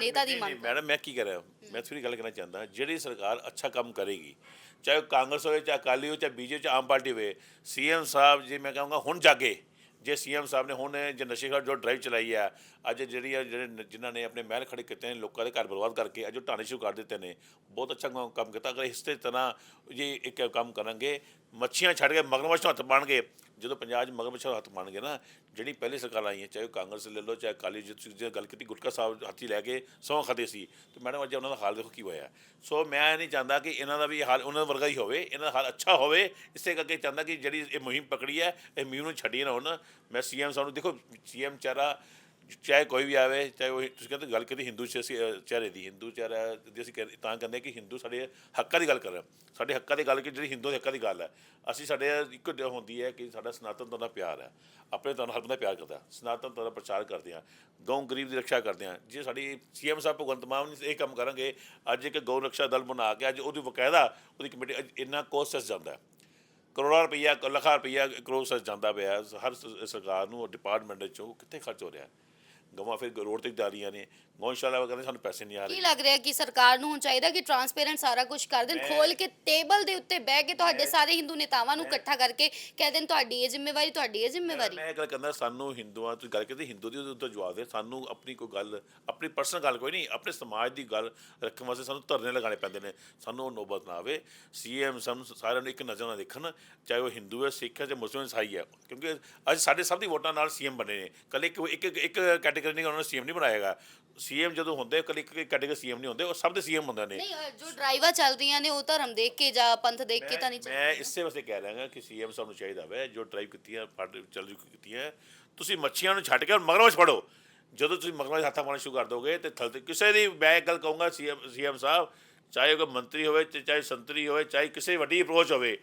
ਨੇਤਾ ਦੀ ਮੰਗ ਮੈਡਮ ਮੈਂ ਕੀ ਕਰ? ਰਿਹਾ ਮੈਂ ਥੋੜੀ ਗੱਲ ਕਰਨਾ ਚਾਹੁੰਦਾ ਜਿਹੜੀ ਸਰਕਾਰ ਅੱਛਾ ਕੰਮ ਕਰੇਗੀ ਚਾਹੇ ਕਾਂਗਰਸ ਹੋਵੇ ਚਾਹੇ ਅਕਾਲੀ ਹੋਵੇ ਚਾਹੇ ਬੀਜੇਪੀ ਚਾਹੇ ਆਮ ਪਾਰਟੀ ਹੋਵੇ ਸੀਐਮ ਸਾਹਿਬ ਜੀ ਮੈਂ ਕਹਾਂਗਾ ਹੁਣ ਜਾਗੇ। ਜੇ ਸੀਐਮ ਸਾਹਿਬ ਨੇ ਹੁਣ ਜੇ ਨਸ਼ੇ ਖਿਲਾਫ ਜੋ ਡਰਾਈਵ ਚਲਾਈ ਹੈ ਅੱਜ ਜਿਹੜੀ ਆ ਜਿਹੜੇ ਜਿਨ੍ਹਾਂ ਨੇ ਆਪਣੇ ਮਹਿਲ ਖੜੇ ਕੀਤੇ ਨੇ ਲੋਕਾਂ ਦੇ ਘਰ ਬਰਬਾਦ ਕਰਕੇ ਅੱਜ ਉਹ ਢਾਣੇ ਸ਼ੁਰੂ ਕਰ ਦਿੱਤੇ ਨੇ। ਬਹੁਤ ਅੱਛਾ ਕੰਮ- ਕੰਮ ਕੀਤਾ। ਅਗਰ ਇਸੇ ਤਰ੍ਹਾਂ ਜੇ ਇੱਕ ਕੰਮ ਕਰਾਂਗੇ ਮੱਛੀਆਂ ਛੱਡ ਕੇ ਮਗਰਮੱਛ ਨੂੰ ਹੱਥ ਪਾਣਗੇ ਜਦੋਂ ਪੰਜਾਬ 'ਚ ਮਗਰਮੱਛ ਨੂੰ ਹੱਥ ਪਾਣਗੇ ਨਾ, ਜਿਹੜੀ ਪਹਿਲੀ ਸਰਕਾਰ ਆਈਆਂ ਚਾਹੇ ਉਹ ਕਾਂਗਰਸ ਲੈ ਲਓ, ਚਾਹੇ ਅਕਾਲੀ ਜਿੱਤ ਤੁਸੀਂ ਜੇ ਗੱਲ ਕੀਤੀ, ਗੁਟਕਾ ਸਾਹਿਬ ਹੱਥੀ ਲੈ ਕੇ ਸਹੁੰ ਖਾਦੇ ਸੀ। ਤੇ ਮੈਡਮ, ਅੱਜ ਉਹਨਾਂ ਦਾ ਹਾਲ ਦੇਖੋ ਕੀ ਹੋਇਆ। ਸੋ ਮੈਂ ਨਹੀਂ ਚਾਹੁੰਦਾ ਕਿ ਇਹਨਾਂ ਦਾ ਵੀ ਹਾਲ ਉਹਨਾਂ ਦਾ ਵਰਗਾ ਹੀ ਹੋਵੇ, ਇਹਨਾਂ ਦਾ ਹਾਲ ਅੱਛਾ ਹੋਵੇ, ਇਸੇ ਕਰਕੇ ਚਾਹੁੰਦਾ ਕਿ ਜਿਹੜੀ ਇਹ ਮੁਹਿੰਮ ਪਕੜੀ ਹੈ, ਇਹ ਮੁਹਿੰਮ ਨੂੰ ਛੱਡੀ ਨਾ ਹੁਣ। ਮੈਂ ਸੀਐਮ ਸਾਹਿਬ ਨੂੰ, ਦੇਖੋ, ਸੀਐਮ ਚਾਰਾ ਚਾਹੇ ਕੋਈ ਵੀ ਆਵੇ ਚਾਹੇ ਉਹ ਤੁਸੀਂ ਕਹਿੰਦੇ ਗੱਲ ਕੀਤੀ ਹਿੰਦੂ ਚ- ਅਸੀਂ, ਚਿਹਰੇ ਦੀ ਹਿੰਦੂ ਚਿਹਰਾ ਦੀ ਅਸੀਂ ਕਹਿੰਦੇ- ਤਾਂ ਕਹਿੰਦੇ ਕਿ ਹਿੰਦੂ ਸਾਡੇ ਹੱਕਾਂ ਦੀ ਗੱਲ ਕਰ ਰਹੇ ਸਾਡੇ ਹੱਕਾਂ ਦੀ ਗੱਲ ਕਿ ਜਿਹੜੀ ਹਿੰਦੂ ਦੇ ਹੱਕਾਂ ਦੀ ਗੱਲ ਹੈ। ਅਸੀਂ ਸਾਡੇ ਇੱਕ ਹੁੰਦੀ ਹੈ ਕਿ ਸਾਡਾ ਸਨਾਤਨ ਧਰਮ ਦਾ ਪਿਆਰ ਹੈ। ਆਪਣੇ ਧਰਮ ਹਰ ਬੰਦਾ ਪਿਆਰ ਕਰਦਾ ਸਨਾਤਨ ਧਰਮ ਦਾ ਪ੍ਰਚਾਰ ਕਰਦੇ ਆ ਗਊ ਗਰੀਬ ਦੀ ਰੱਖਿਆ ਕਰਦੇ ਆ ਜੇ ਸਾਡੀ ਸੀਐਮ ਸਾਹਿਬ ਭਗਵੰਤ ਮਾਨ ਇਹ ਕੰਮ ਕਰਾਂਗੇ ਅੱਜ ਇੱਕ ਗਊ ਰੱਖਿਆ ਦਲ ਬਣਾ ਕੇ ਅੱਜ ਉਹਦੀ ਬਕਾਇਦਾ ਉਹਦੀ ਕਮੇਟੀ ਅੱਜ ਇੰਨਾ ਕੋਸਸ ਜਾਂਦਾ ਹੈ। ਕਰੋੜਾਂ ਰੁਪਈਆ ਲੱਖਾਂ ਰੁਪਈਆ ਕਰੋੜ ਸ ਜਾਂਦਾ ਪਿਆ। ਹਰ ਸਰਕਾਰ ਨੂੰ ਡਿਪਾਰਟਮੈਂਟ ਚੋਂ ਕਿੱਥੇ ਖਰਚ ਹੋ ਰਿਹਾ ਗਵਾਂ ਫਿਰ ਰੋਡ ਤੇ ਜਾ ਰਹੀਆਂ ਨੇ ਗਊਸ਼ਾਲਾ ਕਹਿੰਦੇ ਸਾਨੂੰ ਪੈਸੇ ਨਹੀਂ ਆ ਕੀ ਰਹੇ। ਲੱਗ ਰਿਹਾ ਕਿ ਸਰਕਾਰ ਨੂੰ ਹੁਣ ਚਾਹੀਦਾ ਕਿ ਟਰਾਂਸਪੇਰੈਂਟ ਸਾਰਾ ਕੁਝ ਕਰ ਦੇਣ ਖੋਲ ਕੇ ਟੇਬਲ ਦੇ ਉੱਤੇ ਬਹਿ ਕੇ ਤੁਹਾਡੇ ਸਾਰੇ ਹਿੰਦੂ ਨੇਤਾਵਾਂ ਨੂੰ ਇਕੱਠਾ ਕਰਕੇ ਕਹਿ ਦੇਣ ਤੁਹਾਡੀ ਇਹ ਜ਼ਿੰਮੇਵਾਰੀ ਤੁਹਾਡੀ ਇਹ ਜ਼ਿੰਮੇਵਾਰੀ। ਮੈਂ ਇਹ ਗੱਲ ਕਹਿੰਦਾ ਸਾਨੂੰ ਹਿੰਦੂਆਂ ਤੋਂ ਗੱਲ ਕਰਦੇ ਹਿੰਦੂ ਦੀ ਉੱਤੇ ਜਵਾਬ ਦੇ ਸਾਨੂੰ ਆਪਣੀ ਕੋਈ ਗੱਲ ਆਪਣੀ ਪਰਸਨਲ ਗੱਲ ਕੋਈ ਨਹੀਂ ਆਪਣੇ ਸਮਾਜ ਦੀ ਗੱਲ ਰੱਖਣ ਵਾਸਤੇ ਸਾਨੂੰ ਧਰਨੇ ਲਗਾਉਣੇ ਪੈਂਦੇ ਨੇ। ਸਾਨੂੰ ਉਹ ਨੋਬਤ ਨਾ ਆਵੇ। ਸੀਐਮ ਸਾਨੂੰ ਸਾਰਿਆਂ ਨੂੰ ਇੱਕ ਨਜ਼ਰ ਨਾਲ ਦੇਖਣ ਚਾਹੇ ਉਹ ਹਿੰਦੂ ਹੈ ਸਿੱਖ ਹੈ ਜਾਂ ਮੁਸਲਮਾਨ ਇਸਾਈ ਹੈ। ਕਿਉਂਕਿ ਅੱਜ ਸਾਡੇ ਸਭ ਦੀ ਵੋਟਾਂ ਨਾਲ ਸੀਐਮ ਬਣੇ ਨੇ। ਕੱਲ ਇੱਕ ਇੱਕ ਇੱਕ ਕੈਟਾਗਰੀ ਨਹੀਂ ਉਹਨਾਂ ਨੇ ਸੀਐਮ ਨਹੀਂ ਬਣਾਏਗਾ ਸੀਐਮ ਜਦੋਂ ਹੁੰਦੇ ਕੱਲ ਕੈਟਾਗਰੀ ਸੀਐਮ ਨਹੀਂ ਹੁੰਦੇ ਉਹ ਸਭ ਦੇ ਸੀਐਮ ਹੁੰਦੇ ਨੇ। ਨਹੀਂ ਜੋ ਡਰਾਈਵਾਂ ਚੱਲ ਰਹੀਆਂ ਨੇ ਉਹ ਧਰਮ ਦੇਖ ਕੇ ਜਾਂ ਪੰਥ ਦੇਖ ਕੇ ਤਾਂ ਨਹੀਂ ਚੱਲ ਮੈਂ ਇਸੇ ਵਾਸਤੇ ਕਹਿ ਰਿਹਾ ਹਾਂ ਕਿ ਸੀਐਮ ਸਾਹਿਬ ਨੂੰ ਚਾਹੀਦਾ ਵੈ ਜੋ ਡਰਾਈਵ ਕੀਤੀਆਂ ਫੜ ਚੱਲ ਕੀਤੀਆਂ। ਤੁਸੀਂ ਮੱਛੀਆਂ ਨੂੰ ਛੱਡ ਕੇ ਮਗਰਮੱਛ ਫੜੋ। ਜਦੋਂ ਤੁਸੀਂ ਮਗਰਮੱਛ ਹੱਥਾਂ ਪਾਉਣਾ ਸ਼ੁਰੂ ਕਰ ਦੋਗੇ ਤੇ ਥਲ ਤੇ ਕਿਸੇ ਦੀ ਮੈਂ ਇੱਕ ਗੱਲ ਕਹੂੰਗਾ ਸੀਐਮ ਸੀਐਮ ਸਾਹਿਬ ਚਾਹੇ ਉਹ ਕੋਈ ਮੰਤਰੀ ਹੋਵੇ ਤੇ ਚਾਹੇ ਸੰਤਰੀ ਹੋਵੇ ਚਾਹੇ ਕਿਸੇ ਵੱਡੀ ਅਪਰੋਚ ਹੋਵੇ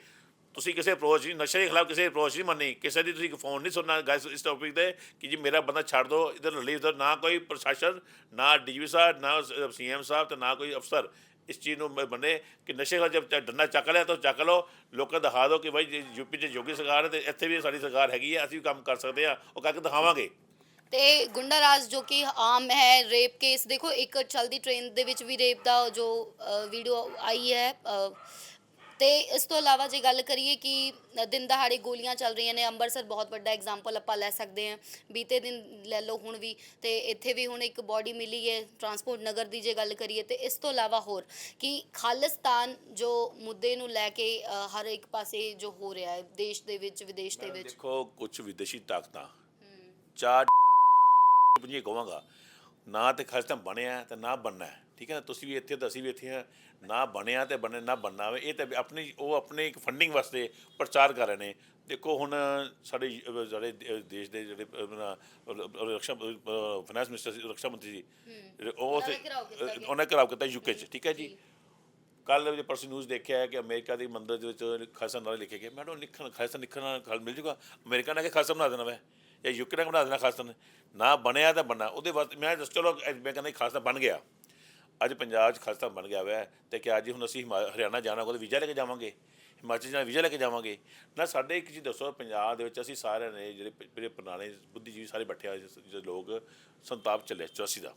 ਤੁਸੀਂ ਕਿਸੇ ਅਪਰੋਚ ਨਹੀਂ ਨਸ਼ੇ ਦੇ ਖਿਲਾਫ ਕਿਸੇ ਅਪਰੋਚ ਨਹੀਂ ਮੰਨੀ, ਕਿਸੇ ਦੀ ਤੁਸੀਂ ਫੋਨ ਨਹੀਂ ਸੁਣਨਾ ਗਾਇਸ ਇਸ ਟੌਪਿਕ ਤੇ ਕਿ ਜੀ ਮੇਰਾ ਬੰਦਾ ਛੱਡ ਦਿਓ ਇਧਰ ਰਿਲੀਜ਼ ਦਿਓ ਨਾ ਕੋਈ ਪ੍ਰਸ਼ਾਸਨ, ਨਾ ਡੀਜੀਪੀ ਸਾਹਿਬ, ਨਾ ਸੀਐਮ ਸਾਹਿਬ ਤੇ ਨਾ ਕੋਈ ਅਫਸਰ ਇਸ ਚੀਜ਼ ਨੂੰ ਬ- ਬਣੇ ਕਿ ਨਸ਼ੇ ਖਿਲਾਫ ਜਦ ਡੰਡਾ ਚੱਕ ਲਿਆ ਤਾਂ ਚੱਕ ਲਓ, ਲੋਕਾਂ ਨੂੰ ਦਿਖਾ ਦਿਓ ਕਿ ਭਾਈ ਜੇ ਯੂਪੀ 'ਚ ਯੋਗੀ ਸਰਕਾਰ ਹੈ ਤੇ ਇੱਥੇ ਵੀ ਸਾਡੀ ਸਰਕਾਰ ਹੈਗੀ ਹੈ, ਅਸੀਂ ਵੀ ਕੰਮ ਕਰ ਸਕਦੇ ਹਾਂ, ਉਹ ਕਰਕੇ ਦਿਖਾਵਾਂਗੇ। ਤੇ ਗੁੰਡਾ ਰਾਜ ਜੋ ਕਿ ਆਮ ਹੈ ਰੇਪ ਕੇਸ, ਦੇਖੋ ਇੱਕ ਚਲਦੀ ਟ੍ਰੇਨ ਦੇ ਵਿੱਚ ਵੀ ਰੇਪ ਦਾ ਜੋ ਵੀਡੀਓ ਆਈ ਹੈ ਤੇ ਇਸ ਤੋਂ ਇਲਾਵਾ ਜੇ ਗੱਲ ਕਰੀਏ ਕਿ ਦਿਨ ਦਹਾੜੇ ਗੋਲੀਆਂ ਚੱਲ ਰਹੀਆਂ ਨੇ ਅੰਮ੍ਰਿਤਸਰ ਬਹੁਤ ਵੱਡਾ ਐਗਜ਼ਾਮਪਲ ਆਪਾਂ ਲੈ ਸਕਦੇ ਹਾਂ। ਬੀਤੇ ਦਿਨ ਲੈ ਲਓ ਹੁਣ ਵੀ ਤੇ ਇੱਥੇ ਵੀ ਹੁਣ ਇੱਕ ਬਾਡੀ ਮਿਲੀ ਹੈ ਟਰਾਂਸਪੋਰਟ ਨਗਰ ਦੀ ਜੇ ਗੱਲ ਕਰੀਏ ਤੇ ਇਸ ਤੋਂ ਇਲਾਵਾ ਹੋਰ ਕਿ ਖਾਲਿਸਤਾਨ ਜੋ ਮੁੱਦੇ ਨੂੰ ਲੈ ਕੇ ਹਰ ਇੱਕ ਪਾਸੇ ਜੋ ਹੋ ਰਿਹਾ ਹੈ ਦੇਸ਼ ਦੇ ਵਿੱਚ ਵਿਦੇਸ਼ ਦੇ ਵਿੱਚ। ਦੇਖੋ ਕੁਝ ਵਿਦੇਸ਼ੀ ਤਾਕਤਾਂ ਚਾਰ ਪੰਜੇ ਕਹਾਂਗਾ ਨਾ ਤੇ ਖਾਲਸਾ ਬਣਿਆ ਤੇ ਨਾ ਬਣਨਾ ਹੈ। ਠੀਕ ਹੈ ਨਾ ਤੁਸੀਂ ਵੀ ਇੱਥੇ ਤਾਂ ਅਸੀਂ ਵੀ ਇੱਥੇ ਹਾਂ ਨਾ ਬਣਿਆ ਤੇ ਬਣੇ ਨਾ ਬਣਨਾ ਵੇ ਇਹ ਤਾਂ ਆਪਣੀ ਉਹ ਆਪਣੇ ਇੱਕ ਫੰਡਿੰਗ ਵਾਸਤੇ ਪ੍ਰਚਾਰ ਕਰ ਰਹੇ ਨੇ। ਦੇਖੋ ਹੁਣ ਸਾਡੇ ਜਿਹੜੇ ਦੇਸ਼ ਦੇ ਜਿਹੜੇ ਰਕਸ਼ਾ ਫਾਈਨੈਂਸ ਮਿਨਿਸਟਰ ਰਕਸ਼ਾ ਮੰਤਰੀ ਜਿਹੜੇ ਉਹ ਉਹਨਾਂ ਘਿਰਾਓ ਕੀਤਾ ਯੂਕੇ 'ਚ ਠੀਕ ਹੈ ਜੀ। ਕੱਲ ਜੇ ਪਰਸੋਂ ਨਿਊਜ਼ ਦੇਖਿਆ ਹੈ ਕਿ ਅਮਰੀਕਾ ਦੇ ਮੰਦਰ ਦੇ ਵਿੱਚ ਖਾਲਸਾ ਨਾਰੇ ਲਿਖੇ ਗਏ ਮੈਡਮ ਲਿਖਣ ਖਾਲਸਾ ਲਿਖਣ ਨਾਲ ਖਾਲ ਮਿਲ ਜੂਗਾ? ਅਮਰੀਕਾ ਨੇ ਕਿ ਖਾਲਸਾ ਬਣਾ ਦੇਣਾ ਵੇ ਜਾਂ ਯੂਕੇ ਨੇ ਬਣਾ ਦੇਣਾ ਖਾਲਸਾ ਨੇ। ਬਣਿਆ ਤਾਂ ਬਣਨਾ ਉਹਦੇ ਵਾਸਤੇ ਮੈਂ ਚਲੋ ਮੈਂ ਕਹਿੰਦਾ ਖਾਲਸਾ ਬਣ ਗਿਆ। ਅੱਜ ਪੰਜਾਬ 'ਚ ਖਾਲਸਾ ਬਣ ਗਿਆ ਹੋਇਆ ਤੇ ਕਿ ਅੱਜ ਹੁਣ ਅਸੀਂ ਹਿਮਾ- ਹਰਿਆਣਾ ਜਾਣਾ ਕੋਲ ਵੀਜ਼ਾ ਲੈ ਕੇ ਜਾਵਾਂਗੇ, ਹਿਮਾਚਲ ਜਾਣਾ, ਵੀਜ਼ਾ ਲੈ ਕੇ ਜਾਵਾਂਗੇ। ਨਾ ਸਾਡੇ ਇੱਕ ਚੀਜ਼ ਦੱਸੋ, ਪੰਜਾਬ ਦੇ ਵਿੱਚ ਅਸੀਂ ਸਾਰਿਆਂ ਨੇ ਜਿਹੜੇ ਪੁਰਾਣੇ ਬੁੱਧੀਜੀਵੀ ਸਾਰੇ ਬੈਠੇ ਆ, ਜਿਹੜੇ ਲੋਕ ਸੰਤਾਪ ਚੱਲੇ 84 ਦਾ।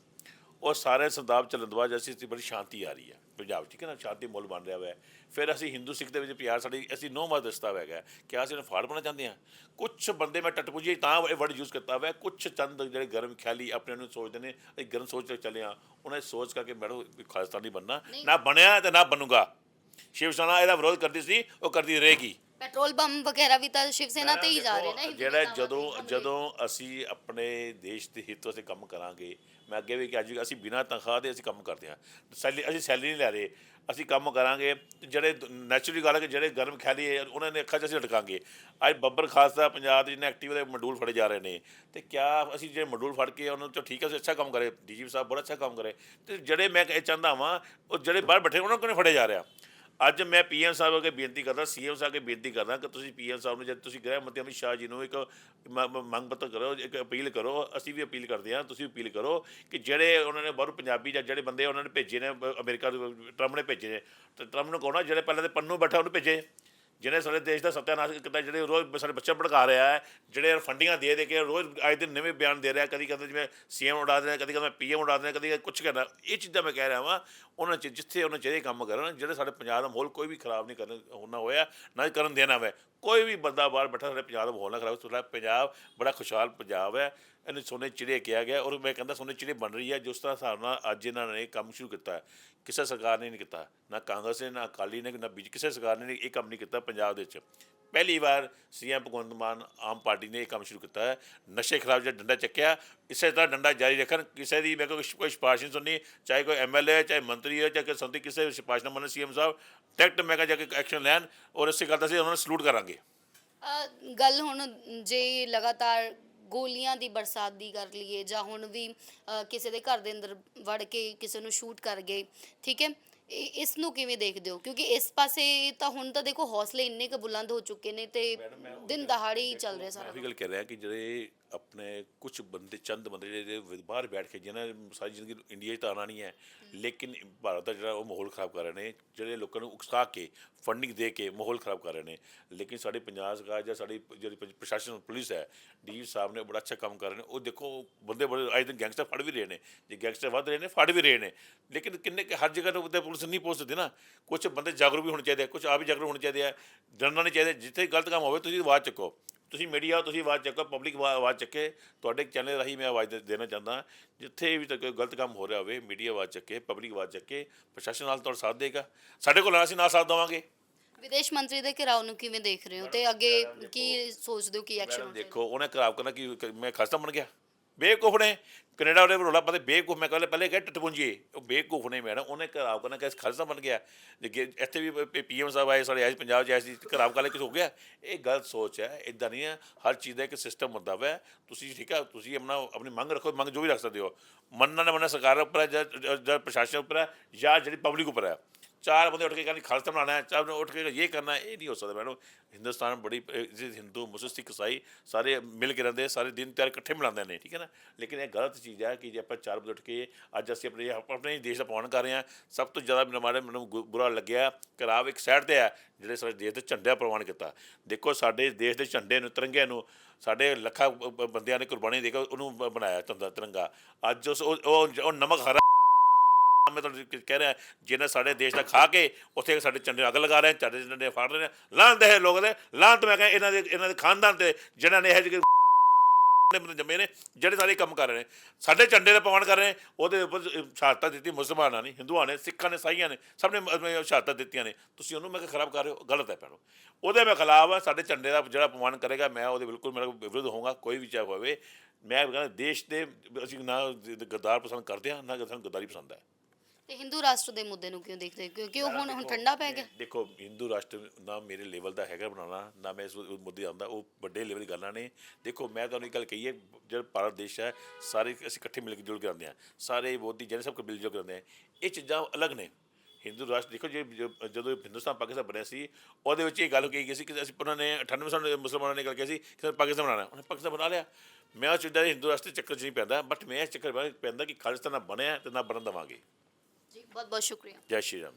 ਉਹ ਸਾਰੇ ਸੰਤਾਪ ਚੱਲਣ ਤੋਂ ਬਾਅਦ ਅਸੀਂ ਅਸੀਂ ਬੜੀ ਸ਼ਾਂਤੀ ਆ ਰਹੀ ਹੈ ਪੰਜਾਬ 'ਚ, ਠੀਕ ਹੈ ਨਾ? ਸ਼ਾਂਤੀ ਮੁੱਲ ਬਣ ਰਿਹਾ ਹੋਇਆ ਹੈ। ਫਿਰ ਅਸੀਂ ਹਿੰਦੂ ਸਿੱਖ ਦੇ ਵਿੱਚ ਪਿਆਰ ਸਾਡੀ ਅਸੀਂ ਨੋ ਮਤ ਦਸਤਾ ਹੈਗਾ ਕਿ ਅਸੀਂ ਇਹਨੂੰ ਫਾੜ ਬਣਾ ਚਾਹੁੰਦੇ ਹਾਂ? ਕੁਝ ਬੰਦੇ ਮੈਂ ਟਟਪੁਜੀ ਤਾਂ ਇਹ ਵਰਡ ਯੂਜ਼ ਕਰਤਾ ਹੋਇਆ ਕੁਝ ਚੰਦ ਜਿਹੜੇ ਗਰਮ ਖਿਆਲੀ ਆਪਣੇ ਨੂੰ ਸੋਚਦੇ ਨੇ ਅਸੀਂ ਗਰਮ ਸੋਚ ਕੇ ਚੱਲੇ ਹਾਂ। ਉਹਨਾਂ ਸੋਚ ਕਰਕੇ ਮੈਡਮ ਖਾਲਿਸਤਾਨੀ ਬਣਨਾ। ਨਾ ਬਣਿਆ ਤੇ ਨਾ ਬਣੂਗਾ। ਸ਼ਿਵ ਸੈਨਾ ਇਹਦਾ ਵਿਰੋਧ ਕਰਦੀ ਸੀ ਉਹ ਕਰਦੀ ਰਹੇਗੀ। ਪੈਟਰੋਲ ਪੰਪ ਵਗੈਰਾ ਵੀ ਤਾਂ ਸ਼ਿਵ ਸੈਨਾ ਤੇ ਹੀ ਜਾ ਰਹੇ ਨੇ ਜਿਹੜਾ ਜਦੋਂ ਜਦੋਂ ਅਸੀਂ ਆਪਣੇ ਦੇਸ਼ ਦੇ ਹਿੱਤ ਵਾਸਤੇ ਕੰਮ ਕਰਾਂਗੇ ਮੈਂ ਅੱਗੇ ਵੀ ਕਿ ਅੱਜ ਅਸੀਂ ਬਿਨਾਂ ਤਨਖਾਹ ਦੇ ਅਸੀਂ ਕੰਮ ਕਰਦੇ ਹਾਂ। ਸੈਲਰੀ ਅਸੀਂ ਸੈਲਰੀ ਨਹੀਂ ਲੈ ਰਹੇ। ਅਸੀਂ ਕੰਮ ਕਰਾਂਗੇ। ਤੇ ਜਿਹੜੇ ਨੈਚੁਰਲੀ ਗੱਲ ਹੈ ਕਿ ਜਿਹੜੇ ਗਰਮ ਖਿਆਲੀ ਹੈ, ਉਹਨਾਂ ਨੇ ਅੱਖਾਂ 'ਚ ਅਸੀਂ ਅਟਕਾਂਗੇ ਅੱਜ ਬੱਬਰ ਖਾਲਸਾ ਪੰਜਾਬ ਦੇ ਜਿਹਨੇ ਐਕਟਿਵ ਦੇ ਮਡੂਲ ਫੜੇ ਜਾ ਰਹੇ ਨੇ। ਤੇ ਕਿਆ ਅਸੀਂ ਜਿਹੜੇ ਮਡੂਲ ਫੜ ਕੇ ਉਹਨਾਂ ਤੋਂ ਠੀਕ ਹੈ, ਅਸੀਂ ਅੱਛਾ ਕੰਮ ਕਰੇ। ਡੀਜੀਪੀ ਸਾਹਿਬ ਬੜਾ ਅੱਛਾ ਕੰਮ ਕਰੇ। ਤੇ ਜਿਹੜੇ ਮੈਂ ਇਹ ਚਾਹੁੰਦਾ ਵਾਂ, ਉਹ ਜਿਹੜੇ ਬਾਹਰ ਬੈਠੇ ਉਹਨਾਂ ਕੋਲ ਨਹੀਂ ਫੜੇ ਜਾ ਰਿਹਾ। ਅੱਜ ਮੈਂ ਪੀਐਮ ਸਾਹਿਬ ਅੱਗੇ ਬੇਨਤੀ ਕਰਦਾ, ਸੀਐਮ ਸਾਹਿਬ ਅੱਗੇ ਬੇਨਤੀ ਕਰਦਾ ਕਿ ਤੁਸੀਂ ਪੀਐਮ ਸਾਹਿਬ ਨੂੰ ਜਦ ਤੁਸੀਂ ਗ੍ਰਹਿ ਮੰਤਰੀ ਅਮਿਤ ਸ਼ਾਹ ਜੀ ਨੂੰ ਇੱਕ ਮ- ਮੰਗ ਪੱਤਰ ਕਰੋ, ਇੱਕ ਅਪੀਲ ਕਰੋ, ਅਸੀਂ ਵੀ ਅਪੀਲ ਕਰਦੇ ਹਾਂ, ਤੁਸੀਂ ਅਪੀਲ ਕਰੋ ਕਿ ਜਿਹੜੇ ਉਹਨਾਂ ਨੇ ਬਾਹਰੋਂ ਪੰਜਾਬੀ ਜਾਂ ਜਿਹੜੇ ਬੰਦੇ ਉਹਨਾਂ ਨੇ ਭੇਜੇ ਨੇ ਅਮਰੀਕਾ ਦੇ, ਟਰੰਪ ਨੇ ਭੇਜੇ ਨੇ, ਤੇ ਟਰੰਪ ਨੂੰ ਕਹੋ ਨਾ, ਜਿਹੜੇ ਪਹਿਲਾਂ ਤੇ ਪੰਨੂ ਬੈਠਾ ਉਹਨੂੰ ਭੇਜੇ। ਜਿਹਨੇ ਸਾਡੇ ਦੇਸ਼ ਦਾ ਸੱਤਿਆਨਾਸ਼ ਕੀਤਾ, ਜਿਹੜੇ ਰੋਜ਼ ਸਾਡੇ ਬੱਚੇ ਭੜਕਾ ਰਿਹਾ ਹੈ, ਜਿਹੜੇ ਫੰਡਿੰਗਾਂ ਦੇ ਦੇ ਕੇ ਰੋਜ਼ ਅੱਜ ਦਿਨ ਨਵੇਂ ਬਿਆਨ ਦੇ ਰਿਹਾ, ਕਦੀ ਕਹਿੰਦਾ ਜਿਵੇਂ ਸੀਐਮ ਉਡਾ ਦੇਣਾ ਕਦੀ ਕਹਿੰਦਾ ਪੀਐਮ ਉਡਾ ਦੇਣਾ ਕਦੀ ਕੁਝ ਕਰਨਾ ਇਹ ਚੀਜ਼ਾਂ ਮੈਂ ਕਹਿ ਰਿਹਾ ਵਾਂ, ਉਹਨਾਂ ਚ, ਜਿੱਥੇ ਉਹਨਾਂ ਚਾਹੀਦੇ ਕੰਮ ਕਰਨ, ਜਿਹੜੇ ਸਾਡੇ ਪੰਜਾਬ ਦਾ ਮਾਹੌਲ ਕੋਈ ਵੀ ਖਰਾਬ ਨਹੀਂ ਕਰਨ ਹੋਣਾ ਹੋਇਆ, ਨਾ ਹੀ ਕਰਨ ਦੇਣਾ ਵੈ। ਕੋਈ ਵੀ ਬੰਦਾ ਬਾਹਰ ਬੈਠਾ ਸਾਡੇ ਪੰਜਾਬ ਦਾ ਮਾਹੌਲ ਨਾ ਖਰਾਬ ਸਾਡਾ ਪੰਜਾਬ ਬੜਾ ਖੁਸ਼ਹਾਲ ਪੰਜਾਬ ਹੈ, ਇਹਨੂੰ ਸੋਨੇ ਚਿੜੇ ਕਿਹਾ ਗਿਆ, ਔਰ ਮੈਂ ਕਹਿੰਦਾ ਸੋਨੇ ਚਿੜੇ ਬਣ ਰਹੀ ਹੈ, ਜਿਸ ਤਰ੍ਹਾਂ ਹਿਸਾਬ ਨਾਲ ਅੱਜ ਇਹਨਾਂ ਨੇ ਕੰਮ ਸ਼ੁਰੂ ਕੀਤਾ ਹੈ। ਕਿਸੇ ਸਰਕਾਰ ਨੇ ਨਹੀਂ ਕੀਤਾ, ਨਾ ਕਾਂਗਰਸ ਨੇ, ਨਾ ਅਕਾਲੀ ਨੇ, ਨਾ ਬੀਜ ਕਿਸੇ ਸਰਕਾਰ ਨੇ ਇਹ ਕੰਮ ਨਹੀਂ ਕੀਤਾ ਪੰਜਾਬ ਦੇ ਵਿੱਚ। ਪਹਿਲੀ ਵਾਰ ਸੀਐਮ ਭਗਵੰਤ ਮਾਨ ਆਮ ਪਾਰਟੀ ਨੇ ਇਹ ਕੰਮ ਸ਼ੁਰੂ ਕੀਤਾ ਹੈ। ਨਸ਼ੇ ਖਿਲਾਫ ਜਿਹੜਾ ਡੰਡਾ ਚੱਕਿਆ, ਇਸੇ ਤਰ੍ਹਾਂ ਡੰਡਾ ਜਾਰੀ ਰੱਖਣ, ਕਿਸੇ ਦੀ ਮੈਂ ਕੋਈ ਕੋਈ ਸਿਫਾਰਿਸ਼ ਨਹੀਂ ਸੁਣਨੀ, ਚਾਹੇ ਕੋਈ ਐਮਐਲਏ ਚਾਹੇ ਮੰਤਰੀ ਹੈ, ਚਾਹੇ ਕੋਈ ਸੰਤਰੀ ਕਿਸੇ ਵੀ ਸਿਫਾਰਿਸ਼ ਨਾ ਮੰਨੇ ਸੀਐਮ ਸਾਹਿਬ। ਡਾਇਰੈਕਟ ਮੈਂ ਕਿਹਾ ਜਾ ਕੇ ਐਕਸ਼ਨ ਲੈਣ ਔਰ ਇਸੇ ਗੱਲ ਦਾ ਅਸੀਂ ਉਹਨਾਂ ਨੂੰ ਸਲੂਟ ਕਰਾਂਗੇ। ਗੱਲ ਹੁਣ ਜੇ ਲਗਾਤਾਰ ਗੋਲੀਆਂ ਦੀ ਬਰਸਾਤ ਦੀ ਕਰ ਲਈਏ ਜਾਂ ਹੁਣ ਵੀ ਕਿਸੇ ਦੇ ਘਰ ਦੇ ਅੰਦਰ ਵੜ ਕੇ ਕਿਸੇ ਨੂੰ ਸ਼ੂਟ ਕਰ ਗਏ, ਠੀਕ ਹੈ? ਇਹ- ਇਸ ਨੂੰ ਕਿਵੇਂ ਦੇਖਦੇ ਹੋ? ਕਿਉਂਕਿ ਇਸ ਪਾਸੇ ਤਾਂ ਹੁਣ ਤਾਂ ਦੇਖੋ ਹੌਸਲੇ ਇੰਨੇ ਕੁ ਬੁਲੰਦ ਹੋ ਚੁੱਕੇ ਨੇ ਤੇ ਦਿਨ ਦਹਾੜੇ ਹੀ ਚੱਲ ਰਿਹਾ ਮੈਂ ਸਾਰਾ ਵੀ ਗੱਲ ਕਰ ਰਿਹਾ ਕਿ ਜਿਹੜੇ ਆਪਣੇ ਕੁਝ ਬੰਦੇ ਚੰਦ ਬੰਦੇ ਜਿਹੜੇ ਬਾਹਰ ਬੈਠ ਕੇ ਜਿਹਨਾਂ ਨੇ ਸਾਰੀ ਜ਼ਿੰਦਗੀ ਇੰਡੀਆ 'ਚ ਤਾਂ ਆਉਣਾ ਨਹੀਂ ਹੈ ਲੇਕਿਨ ਭਾਰਤ ਦਾ ਜਿਹੜਾ ਉਹ ਮਾਹੌਲ ਖਰਾਬ ਕਰ ਰਹੇ ਨੇ ਜਿਹੜੇ ਲੋਕਾਂ ਨੂੰ ਉਕਸਾ ਕੇ ਫੰਡਿੰਗ ਦੇ ਕੇ ਮਾਹੌਲ ਖਰਾਬ ਕਰ ਰਹੇ ਨੇ ਲੇਕਿਨ ਸਾਡੇ ਪੰਜਾਬ ਸਰਕਾਰ ਜਾਂ ਸਾਡੀ ਜਿਹੜੀ ਪ੍ਰਸ਼ਾਸਨ ਪੁਲਿਸ ਹੈ ਡੀ ਸਾਹਿਬ ਨੇ ਬੜਾ ਅੱਛਾ ਕੰਮ ਕਰ ਰਹੇ ਨੇ ਉਹ ਦੇਖੋ ਬੰਦੇ ਬੜੇ ਅੱਜ ਦਿਨ ਗੈਂਗਸਟਰ ਫੜ ਵੀ ਰਹੇ ਨੇ ਜੇ ਗੈਂਗਸਟਰ ਵੱਧ ਰਹੇ ਨੇ ਫੜ ਵੀ ਰਹੇ ਨੇ ਲੇਕਿਨ ਕਿੰਨੇ ਕੁ- ਹਰ ਜਗ੍ਹਾ ਤੋਂ ਪੁਲਿਸ ਨਹੀਂ ਪਹੁੰਚ ਸਕਦੀ ਨਾ ਕੁਝ ਬੰਦੇ ਜਾਗਰੂਕ ਵੀ ਹੋਣੇ ਚਾਹੀਦੇ ਕੁਝ ਆਪ ਵੀ ਜਾਗਰੂਕ ਹੋਣੇ ਚਾਹੀਦੇ ਆ ਡਰਨਾ ਨਹੀਂ ਚਾਹੀਦਾ ਜਿੱਥੇ ਗਲਤ ਕੰਮ ਹੋਵੇ ਤੁਸੀਂ ਆਵਾਜ਼ ਚੱਕੋ। ਤੁਸੀਂ ਮੀਡੀਆ ਤੁਸੀਂ ਆਵਾਜ਼ ਚੱਕੋ ਪਬਲਿਕ ਆਵਾਜ਼ ਚੱਕੇ। ਤੁਹਾਡੇ ਚੈਨਲ ਰਾਹੀਂ ਮੈਂ ਆਵਾਜ਼ ਦੇਣਾ ਚਾਹੁੰਦਾ ਜਿੱਥੇ ਵੀ ਤੱਕ ਗਲਤ ਕੰਮ ਹੋ ਰਿਹਾ ਹੋਵੇ ਮੀਡੀਆ ਆਵਾਜ਼ ਚੱਕੇ ਪਬਲਿਕ ਆਵਾਜ਼ ਚੱਕੇ ਪ੍ਰਸ਼ਾਸਨ ਨਾਲ ਤੁਹਾਡਾ ਸਾਥ ਦੇਗਾ ਸਾਡੇ ਕੋਲ ਅਸੀਂ ਨਾਲ ਸਾਥ ਦੇਵਾਂਗੇ। ਵਿਦੇਸ਼ ਮੰਤਰੀ ਦੇ ਘਿਰਾਓ ਨੂੰ ਕਿਵੇਂ ਦੇਖ ਰਹੇ ਹੋ? ਤੇ ਅੱਗੇ ਕੀ ਸੋਚਦੇ ਹੋ ਕੀ ਐਕਸ਼ਨ ਮੈਡਮ ਦੇਖੋ ਉਹਨੇ ਖਰਾਬ ਕਰਨਾ ਕਿ ਕਿ ਮੈਂ ਖਸਤਾ ਬਣ ਗਿਆ। ਬੇਵਕੂਫ ਨੇ ਕੈਨੇਡਾ ਉਹਦੇ ਰੋਲਾ ਪਤਾ ਬੇਵਕੂਫ ਮੈਂ ਕਹਿੰਦਾ ਪਹਿਲੇ ਕਹਿ ਟੱਟ ਉਹ ਬੇਵਕੂਫ ਨੇ ਮੈਡਮ ਉਹਨੇ ਖਰਾਬ ਕਰਨਾ ਕਿ ਖਸਤਾ ਬਣ ਗਿਆ ਜੇ ਇੱਥੇ ਵੀ ਪੀਐਮ ਸਾਹਿਬ ਆਏ ਸਾਡੇ ਅੱਜ ਪੰਜਾਬ ਚ ਆਏ ਸੀ ਖਰਾਬ ਕਰ ਲੈ ਕੁਝ ਹੋ ਗਿਆ ਇਹ ਗਲਤ ਸੋਚ ਹੈ ਇਦਾਂ ਨਹੀਂ ਹੈ ਹਰ ਚੀਜ਼ ਦਾ ਇੱਕ ਸਿਸਟਮ ਹੁੰਦਾ ਵੈ ਤੁਸੀਂ ਠੀਕ ਹੈ ਤੁਸੀਂ ਆਪਣਾ ਆਪਣੀ ਮੰਗ ਰੱਖੋ ਮੰਗ ਜੋ ਵੀ ਰੱਖ ਸਕਦੇ ਹੋ ਮੰਨਣਾ ਨਾ ਮੰਨਣਾ ਸਰਕਾਰ ਉੱਪਰ ਹੈ ਜਾਂ ਪ੍ਰਸ਼ਾਸਨ ਉੱਪਰ ਹੈ ਜਾਂ ਜਿਹੜੀ ਪਬਲਿਕ ਉੱਪਰ ਹੈ ਚਾਰ ਬੰਦੇ ਉੱਠ ਕੇ ਕਹਿੰਦੇ ਖਾਲਸਾ ਬਣਾਉਣਾ ਹੈ ਚਾਰ ਬੰਦੇ ਉੱਠ ਕੇ ਇਹ ਕਰਨਾ ਹੈ, ਇਹ ਨਹੀਂ ਹੋ ਸਕਦਾ ਮੈਡਮ। ਹਿੰਦੁਸਤਾਨ ਬੜੀ ਹਿੰਦੂ ਮੁਸਲਿਮ ਸਿੱਖ ਇਸਾਈ ਸਾਰੇ ਮਿਲ ਕੇ ਰਹਿੰਦੇ ਸਾਰੇ ਦਿਨ ਤਿਆਰ ਇਕੱਠੇ ਮਨਾਉਂਦੇ ਨੇ ਠੀਕ ਹੈ ਨਾ? ਲੇਕਿਨ ਇਹ ਗਲਤ ਚੀਜ਼ ਹੈ ਕਿ ਜੇ ਆਪਾਂ ਚਾਰ ਬੰਦੇ ਉੱਠ ਕੇ ਅੱਜ ਅਸੀਂ ਆਪਣੇ ਆਪਣੇ ਦੇਸ਼ ਦਾ ਪਵਾਨ ਕਰ ਰਹੇ ਹਾਂ ਸਭ ਤੋਂ ਜ਼ਿਆਦਾ ਮੈਨੂੰ ਮਾੜਾ ਮੈਨੂੰ ਗੁ- ਬੁਰਾ ਲੱਗਿਆ ਖਰਾਬ ਇੱਕ ਸਾਈਡ ਤੇ ਹੈ ਜਿਹੜੇ ਸਾਡੇ ਦੇਸ਼ ਦੇ ਝੰਡੇ ਦਾ ਪ੍ਰਵਾਨ ਕੀਤਾ। ਦੇਖੋ ਸਾਡੇ ਦੇਸ਼ ਦੇ ਝੰਡੇ ਨੂੰ ਤਿਰੰਗਿਆਂ ਨੂੰ ਸਾਡੇ ਲੱਖਾਂ ਬ- ਬੰਦਿਆਂ ਨੇ ਕੁਰਬਾਨੀ ਦੇ ਕੇ ਉਹਨੂੰ ਬਣਾਇਆ ਤੰਦਾ ਤਿਰੰਗਾ। ਅੱਜ ਉਸ ਉਹ ਉਹ ਨਮਕ ਹਰਾ ਮੈਂ ਤੁਹਾਨੂੰ ਕ- ਕਹਿ ਰਿਹਾ, ਜਿਹਨੇ ਸਾਡੇ ਦੇਸ਼ ਦਾ ਖਾ ਕੇ ਉੱਥੇ ਸਾਡੇ ਝੰਡੇ ਨੂੰ ਅੱਗ ਲਗਾ ਰਹੇ, ਝੰਡੇ ਝੰਡੇ ਫਾੜ ਰਹੇ ਨੇ, ਲਾਂਤ ਹੈ ਲੋਕ ਦੇ, ਲਾਂਤ ਮੈਂ ਕਹਿੰਦਾ ਇਹਨਾਂ ਦੇ ਇਹਨਾਂ ਦੇ ਖਾਨਦਾਨ ਤੇ ਜਿਨ੍ਹਾਂ ਨੇ ਇਹ ਜਿਹੇ ਨੇ ਬੰਦੇ ਜੰਮੇ ਨੇ, ਜਿਹੜੇ ਸਾਰੇ ਕੰਮ ਕਰ ਰਹੇ ਨੇ। ਸਾਡੇ ਝੰਡੇ ਦੇ ਪਵਨ ਕਰ ਰਹੇ ਨੇ, ਉਹਦੇ ਉੱਪਰ ਸ਼ਹਾਦਤਾਂ ਦਿੱਤੀ ਮੁਸਲਮਾਨਾਂ ਨੇ, ਹਿੰਦੂਆਂ ਨੇ, ਸਿੱਖਾਂ ਨੇ, ਸਾਈਆਂ ਨੇ, ਸਭ ਨੇ ਮ- ਮ- ਸ਼ਹਾਦਤਾਂ ਦਿੱਤੀਆਂ ਨੇ। ਤੁਸੀਂ ਉਹਨੂੰ ਮੈਂ ਕਿਹਾ ਖਰਾਬ ਕਰ ਰਹੇ ਹੋ, ਗਲਤ ਹੈ ਭੈਣੋ। ਉਹਦੇ ਮੈਂ ਖਿਲਾਫ ਆ, ਸਾਡੇ ਝੰਡੇ ਦਾ ਜਿਹੜਾ ਅਪਮਾਨ ਕਰੇਗਾ, ਮੈਂ ਉਹਦੇ ਬਿਲਕੁਲ ਮੇਰਾ ਵਿਰੋਧ ਹੋਊਗਾ, ਕੋਈ ਵੀ ਚਾਹੇ ਹੋਵੇ। ਮੈਂ ਕਹਿੰਦਾ, ਦੇਸ਼ ਦੇ, ਅਸੀਂ ਨਾ ਗੱਦਾਰ ਪਸੰਦ ਕਰਦੇ ਹਾਂ, ਨਾ ਸਾਨੂੰ ਗੱਦਾਰੀ ਪਸੰਦ ਹੈ। ਤੇ ਹਿੰਦੂ ਰਾਸ਼ਟਰ ਦੇ ਮੁੱਦੇ ਨੂੰ ਕਿਉਂ ਦੇਖਦੇ? ਕਿਉਂਕਿ ਉਹ ਹੁਣ ਹੁਣ ਠੰਡਾ ਪੈ ਗਿਆ? ਦੇਖੋ ਹਿੰਦੂ ਰਾਸ਼ਟਰ ਨਾ ਮੇਰੇ ਲੈਵਲ ਦਾ ਹੈਗਾ ਬਣਾਉਣਾ ਨਾ ਮੈਂ ਇਸ ਮੁੱਦੇ ਆਉਂਦਾ ਉਹ ਵੱਡੇ ਲੈਵਲ ਦੀ ਗੱਲਾਂ ਨੇ। ਦੇਖੋ ਮੈਂ ਤੁਹਾਨੂੰ ਇੱਕ ਗੱਲ ਕਹੀ ਹੈ ਜਿਹੜਾ ਭਾਰਤ ਦੇਸ਼ ਹੈ ਸਾਰੇ ਅਸੀਂ ਇਕੱਠੇ ਮਿਲ ਕੇ ਜੁਲ ਕੇ ਰਹਿੰਦੇ ਹਾਂ। ਸਾਰੇ ਮੋਦੀ ਜਨ ਸਭ ਕੋ ਮਿਲ ਜੁਲ ਕੇ ਰਹਿੰਦੇ ਹਾਂ। ਇਹ ਚੀਜ਼ਾਂ ਅਲੱਗ ਨੇ। ਹਿੰਦੂ ਰਾਸ਼ਟਰ ਦੇਖੋ ਜੇ ਜਦੋਂ ਹਿੰਦੁਸਤਾਨ ਪਾਕਿਸਤਾਨ ਬਣਿਆ ਸੀ ਉਹਦੇ ਵਿੱਚ ਇਹ ਗੱਲ ਕਹੀ ਗਈ ਸੀ ਕਿ ਅਸੀਂ ਉਹਨਾਂ ਨੇ 98% ਮੁਸਲਮਾਨਾਂ ਨੇ ਗੱਲ ਕਹੀ ਸੀ ਕਿ ਪਾਕਿਸਤਾਨ ਬਣਾਉਣਾ ਉਹਨੇ ਪਾਕਿਸਤਾਨ ਬਣਾ ਲਿਆ। ਮੈਂ ਉਹ ਚੀਜ਼ਾਂ ਦੇ ਹਿੰਦੂ ਰਾਸ਼ਟਰ ਚੱਕਰ 'ਚ ਨਹੀਂ ਪੈਂਦਾ ਬਟ ਮੈਂ ਇਸ ਚੱਕਰ ਪੈਂਦਾ ਕਿ ਖਾਲਿਸਤਾਨ ਨਾ ਬਣਿਆ ਤੇ ਨਾ ਬਣਨ ਦੇਵਾਂਗੇ। ਬਹੁਤ ਬਹੁਤ ਸ਼ੁਕਰੀਆ। ਜੈ ਸ਼੍ਰੀ ਰਾਮ।